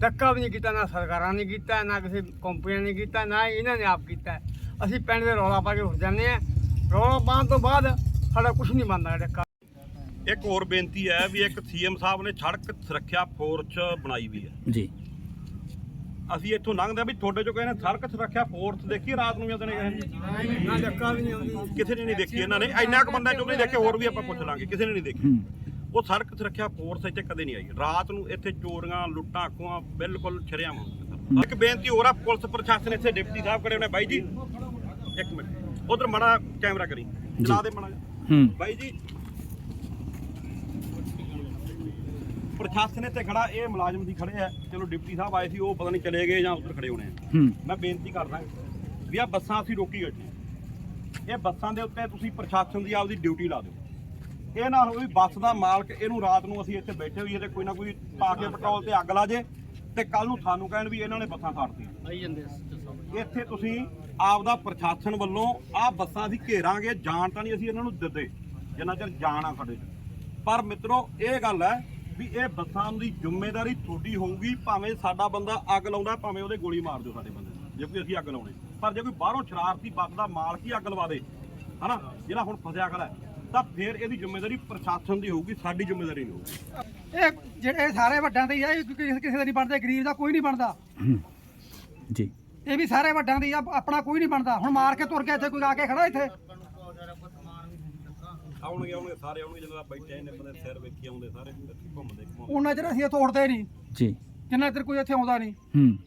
ਧੱਕਾ ਵੀ ਨਹੀਂ ਕੀਤਾ ਨਾ ਸਰਕਾਰਾਂ ਨੇ ਕੀਤਾ ਨਾ ਕਿਸੇ ਕੰਪਨੀਆਂ ਨੇ ਕੀਤਾ ਨਾ ਇਹਨਾਂ ਨੇ ਆਪ ਕੀਤਾ। ਅਸੀਂ ਪਿੰਡ ਦੇ ਰੌਲਾ ਪਾ ਕੇ ਉੱਠ ਜਾਂਦੇ ਆ। ਰੌਲਾ ਪਾਉਣ ਤੋਂ ਬਾਅਦ ਸਾਡਾ ਕੁਝ ਨਹੀਂ ਬਣਦਾ ਡੱਕਾ ਇੱਕ ਹੋਰ ਬੇਨਤੀ ਹੈ ਵੀ ਇੱਕ ਸੀਐਮ ਸਾਹਿਬ ਨੇ ਸੜਕ ਸੁਰੱਖਿਆ ਫੋਰਸ ਬਣਾਈ ਵੀ ਹੈ। ਜੀ। ਅਸੀਂ ਇੱਥੋਂ ਲੰਘਦੇ ਆ ਵੀ ਤੁਹਾਡੇ ਚੋਂ ਕਹਿੰਦੇ ਸੜਕ ਸੁਰੱਖਿਆ ਫੋਰਸ ਦੇਖੀ ਰਾਤ ਨੂੰ ਜਦੋਂ ਨੇ ਕਹੇ ਨਾ? ਧੱਕਾ ਵੀ ਨਹੀਂ ਆਉਂਦੀ। ਕਿਸੇ ਨੇ ਨਹੀਂ ਦੇਖੀ ਇਹਨਾਂ ਨੇ। ਇੰਨਾ ਕੁ ਬੰਦਾ ਜੋ ਨਹੀਂ ਦੇਖੇ ਹੋਰ ਵੀ ਆਪਾਂ ਪੁੱਛ ਲਾਂਗੇ। ਕਿਸੇ ਨੇ ਨਹੀਂ ਦੇਖੀ। ਉਹ ਸੜਕ ਸੁਰੱਖਿਆ ਫੋਰਸ ਇੱਥੇ ਕਦੇ ਨਹੀਂ ਆਈ। ਰਾਤ ਨੂੰ ਇੱਥੇ ਚੋਰੀਆਂ ਲੁੱਟਾਂ ਖੋਹਾਂ ਬਿਲਕੁਲ ਛਰਿਆਮ ਹੁੰਦੀਆਂ ਇੱਕ ਬੇਨਤੀ ਹੋਰ ਆ ਪੁਲਿਸ ਪ੍ਰਸ਼ਾਸਨ ਇੱਥੇ ਡਿਪਟੀ ਸਾਹਿਬ ਖੜੇ ਹੋਣੇ। ਬਾਈ ਜੀ ਇੱਕ ਮਿੰਟ। ਉਧਰ ਮੜਾ ਕੈਮਰਾ ਕਰੀ। ਚਲਾ ਦੇ ਮੜਾ। ਹੂੰ। ਬਾਈ ਜੀ ਪ੍ਰਸ਼ਾਸਨ ਇੱਥੇ ਖੜਾ ਇਹ ਮੁਲਾਜ਼ਮ ਦੀ ਖੜੇ ਆ। ਚਲੋ ਡਿਪਟੀ ਸਾਹਿਬ ਆਏ ਸੀ ਉਹ ਪਤਾ ਨਹੀਂ ਚਲੇ ਗਏ ਜਾਂ ਉੱਧਰ ਖੜੇ ਹੋਣੇ ਆ। ਹੂੰ। ਮੈਂ ਬੇਨਤੀ ਕਰਦਾ ਵੀ ਆ ਬੱਸਾਂ ਅਸੀਂ ਰੋਕੀ ਗੱਡੀ ਇਹ ਬੱਸਾਂ ਦੇ ਉੱਤੇ ਤੁਸੀਂ ਪ੍ਰਸ਼ਾਸਨ ਦੀ ਆਪਦੀ ਡਿਊਟੀ ਲਾ ਦਿਓ। ਇਹ ਨਾ ਹੋਵੇ ਵੀ ਬੱਸ ਦਾ ਮਾਲਕ ਇਹਨੂੰ ਰਾਤ ਨੂੰ ਅਸੀਂ ਇੱਥੇ ਬੈਠੇ ਹੋਈਏ ਤੇ ਕੋਈ ਨਾ ਕੋਈ ਪਾ ਕੇ ਪੈਟਰੋਲ ਤੇ ਅੱਗ ਲਾ ਜੇ ਤੇ ਕੱਲ ਨੂੰ ਸਾਨੂੰ ਕਹਿਣ ਵੀ ਇਹਨਾਂ ਨੇ ਬੱਸਾਂ ਸਾੜਤੀਆਂ। ਆਈ ਜਾਂਦੇ ਇੱਥੇ ਤੁਸੀਂ ਆਪਦਾ ਪ੍ਰਸ਼ਾਸਨ ਵੱਲੋਂ ਆਹ ਬੱਸਾਂ ਅਸੀਂ ਘੇਰਾਂਗੇ ਜਾਣ ਤਾਂ ਨਹੀਂ ਅਸੀਂ ਇਹਨਾਂ ਨੂੰ ਦਿੰਦੇ ਜਿੰਨਾ ਚਿਰ ਜਾਣ ਆ ਸਾਡੇ 'ਚ। ਪਰ ਮਿੱਤਰੋ ਇਹ ਗੱਲ ਹੈ ਵੀ ਇਹ ਬੱਸਾਂ ਦੀ ਜ਼ਿੰਮੇਵਾਰੀ ਤੁਹਾਡੀ ਹੋਊਗੀ ਭਾਵੇਂ ਸਾਡਾ ਬੰਦਾ ਅੱਗ ਲਾਉਂਦਾ ਭਾਵੇਂ ਉਹਦੇ ਗੋਲੀ ਮਾਰ ਦਿਓ ਸਾਡੇ ਬੰਦੇ ਨੂੰ, ਜੇ ਕੋਈ ਅਸੀਂ ਅੱਗ ਲਾਉਣੇ। ਪਰ ਜੇ ਕੋਈ ਬਾਹਰੋਂ ਸ਼ਰਾਰਤੀ ਬੱਸ ਦਾ ਮਾਲਕ ਹੀ ਅੱਗ ਲਵਾ ਦੇ ਹਨਾ? ਜਿਹੜਾ ਹੁਣ ਫਸਿਆ ਖੜਾ ਹੈ, ਤਾਂ ਫਿਰ ਇਹਦੀ ਜ਼ਿੰਮੇਵਾਰੀ ਪ੍ਰਸ਼ਾਸਨ ਦੀ ਹੋਊਗੀ ਸਾਡੀ ਜ਼ਿੰਮੇਵਾਰੀ ਨਹੀਂ ਹੋਊਗੀ। ਇਹ ਜਿਹੜੇ ਸਾਰੇ ਵੱਡਾਂ ਦੇ ਹੀ ਆ ਇਹ ਕਿਸੇ ਕਿਸੇ ਦਾ ਨਹੀਂ ਬਣਦਾ ਗਰੀਬ ਦਾ ਕੋਈ ਨਹੀਂ ਬਣਦਾ। ਜੀ। ਇਹ ਵੀ ਸਾਰੇ ਵੱਡਾਂ ਦੇ ਹੀ ਆ ਆਪਣਾ ਕੋਈ ਨਹੀਂ ਬਣਦਾ। ਹੁਣ ਮਾਰ ਕੇ ਤੁਰ ਕੇ ਇੱਥੇ ਕੋਈ ਆ ਕੇ ਖੜਾ ਇੱਥੇ। ਆਉਣਗੇ ਆਉਣਗੇ ਸਾਰੇ ਆਉਣਗੇ ਜਦੋਂ ਬੈਠੇ ਨੇ ਬੰਦੇ ਸਿਰ ਵੇਖੀ ਆਉਂਦੇ ਸਾਰੇ ਇੱਥੇ ਘੁੰਮਦੇ ਘੁੰਮਦੇ ਉਹਨਾਂ ਚਿਰ ਅਸੀਂ ਇੱਥੇ ਉੱਠਦੇ ਨਹੀਂ। ਜੀ। ਜਿੰਨਾ ਚਿਰ ਕੋਈ ਇੱਥੇ ਆਉਂਦਾ ਨਹੀਂ। ਹੂੰ।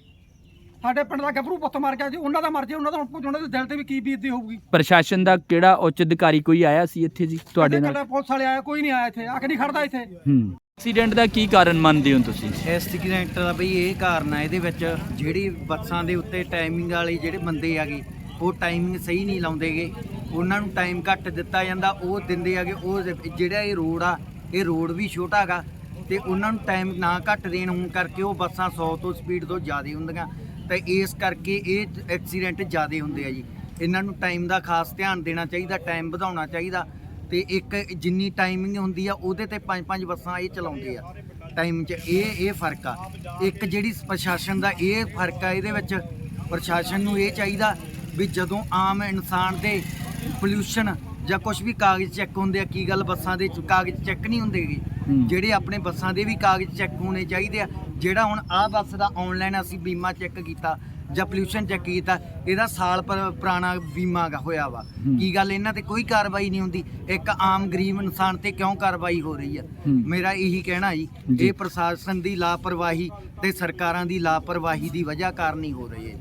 ਸਾਡੇ ਪਿੰਡ ਦਾ ਗੱਭਰੂ ਪੁੱਤ ਮਰ ਗਿਆ ਜੀ ਉਹਨਾਂ ਦਾ ਮਰ ਜੇ ਉਹਨਾਂ ਦਾ ਹੁਣ ਉਹਨਾਂ ਦੇ ਦਿਲ ਤੇ ਵੀ ਕੀ ਬੀਤਦੀ ਹੋਊਗੀ। ਪ੍ਰਸ਼ਾਸਨ ਦਾ ਕਿਹੜਾ ਉੱਚ ਅਧਿਕਾਰੀ ਕੋਈ ਆਇਆ ਸੀ ਇੱਥੇ ਜੀ ਤੁਹਾਡੇ ਨਾਲ? ਪੁਲਿਸ ਵਾਲੇ ਆਏ ਕੋਈ ਨਹੀਂ ਆਇਆ ਇੱਥੇ ਆ ਕੇ ਨਹੀਂ ਖੜਦਾ ਇੱਥੇ। ਹੂੰ। ਐਕਸੀਡੈਂਟ ਦਾ ਕੀ ਕਾਰਨ ਮੰਨਦੇ ਹੋ ਤੁਸੀਂ? ਐਕਸੀਡੈਂਟ ਦਾ ਬਈ ਇਹ ਕਾਰਨ ਆ ਇਹਦੇ ਵਿੱਚ ਜਿਹੜੀ ਬੱਸਾਂ ਦੇ ਉੱਤੇ ਟਾਈਮਿੰਗ ਵਾਲੇ ਜਿਹੜੇ ਬੰਦੇ ਆਗੇ ਉਹ ਟਾਈਮਿੰਗ ਸਹੀ ਨਹੀਂ ਲਾਉਂਦੇਗੇ। ਉਹਨਾਂ ਨੂੰ ਟਾਈਮ ਘੱਟ ਦਿੱਤਾ ਜਾਂਦਾ, ਉਹ ਦਿੰਦੇ ਆਗੇ ਉਹ ਜਿਹੜਾ ਇਹ ਰੋਡ ਆ, ਇਹ ਰੋਡ ਵੀ ਛੋਟਾ ਹੈਗਾ ਤੇ ਉਹਨਾਂ ਨੂੰ ਟਾਈਮ ਨਾ ਘੱਟ ਦੇਣ ਹੋਣ ਕਰਕੇ ਉਹ ਬੱਸਾਂ 100 ਤੋਂ ਸਪੀਡ ਤੋਂ ਜ਼ਿਆਦਾ ਹੁੰਦੀਆਂ ਤੇ ਇਸ ਕਰਕੇ ਇਹ ਐਕਸੀਡੈਂਟ ਜ਼ਿਆਦਾ ਹੁੰਦੇ ਆ ਜੀ। ਇਹਨਾਂ ਨੂੰ ਟਾਈਮ ਦਾ ਖਾਸ ਧਿਆਨ ਦੇਣਾ ਚਾਹੀਦਾ ਟਾਈਮ ਵਧਾਉਣਾ ਚਾਹੀਦਾ ਤੇ ਇੱਕ ਜਿੰਨੀ ਟਾਈਮਿੰਗ ਹੁੰਦੀ ਆ, ਉਹਦੇ ਤੇ ਪੰਜ ਪੰਜ ਬੱਸਾਂ ਇਹ ਚਲਾਉਂਦੇ ਆ। ਟਾਈਮ 'ਚ ਇਹ ਇਹ ਫ਼ਰਕ ਆ। ਇੱਕ ਜਿਹੜੀ ਪ੍ਰਸ਼ਾਸਨ ਦਾ ਇਹ ਫ਼ਰਕ ਆ, ਇਹਦੇ ਵਿੱਚ ਪ੍ਰਸ਼ਾਸਨ ਨੂੰ ਇਹ ਚਾਹੀਦਾ ਵੀ ਜਦੋਂ ਆਮ ਇਨਸਾਨ ਦੇ ਪੋਲਿਊਸ਼ਨ ਜਾਂ ਕੁਝ ਵੀ ਕਾਗਜ਼ ਚੈੱਕ ਹੁੰਦੇ ਆ ਕੀ ਗੱਲ ਬੱਸਾਂ ਦੇ ਕਾਗਜ਼ ਚੈੱਕ ਨਹੀਂ ਹੁੰਦੇਗੇ ਹੂੰ। ਜਿਹੜੇ ਆਪਣੇ ਬੱਸਾਂ ਦੇ ਵੀ ਕਾਗਜ਼ ਚੈੱਕ ਹੋਣੇ ਚਾਹੀਦੇ ਆ ਜਿਹੜਾ ਹੁਣ ਆਹ ਬੱਸ ਦਾ ਆਨਲਾਈਨ ਅਸੀਂ ਬੀਮਾ ਚੈੱਕ ਕੀਤਾ ਜਾਂ ਪੋਲਿਊਸ਼ਨ ਚੈੱਕ ਕੀਤਾ ਇਹਦਾ ਸਾਲ ਪਰ ਪੁਰਾਣਾ ਬੀਮਾ ਗਾ ਹੋਇਆ ਵਾ। ਕੀ ਗੱਲ ਇਹਨਾਂ ਤੇ ਕੋਈ ਕਾਰਵਾਈ ਨਹੀਂ ਹੁੰਦੀ ਇੱਕ ਆਮ ਗਰੀਬ ਇਨਸਾਨ ਤੇ ਕਿਉਂ ਕਾਰਵਾਈ ਹੋ ਰਹੀ ਆ। ਮੇਰਾ ਇਹੀ ਕਹਿਣਾ ਜੀ ਜੀ। ਇਹ ਪ੍ਰਸ਼ਾਸਨ ਦੀ ਲਾਪਰਵਾਹੀ ਤੇ ਸਰਕਾਰਾਂ ਦੀ ਲਾਪਰਵਾਹੀ ਦੀ ਵਜ੍ਹਾ ਕਾਰਨ ਹੀ ਹੋ ਰਹੀ ਹੈ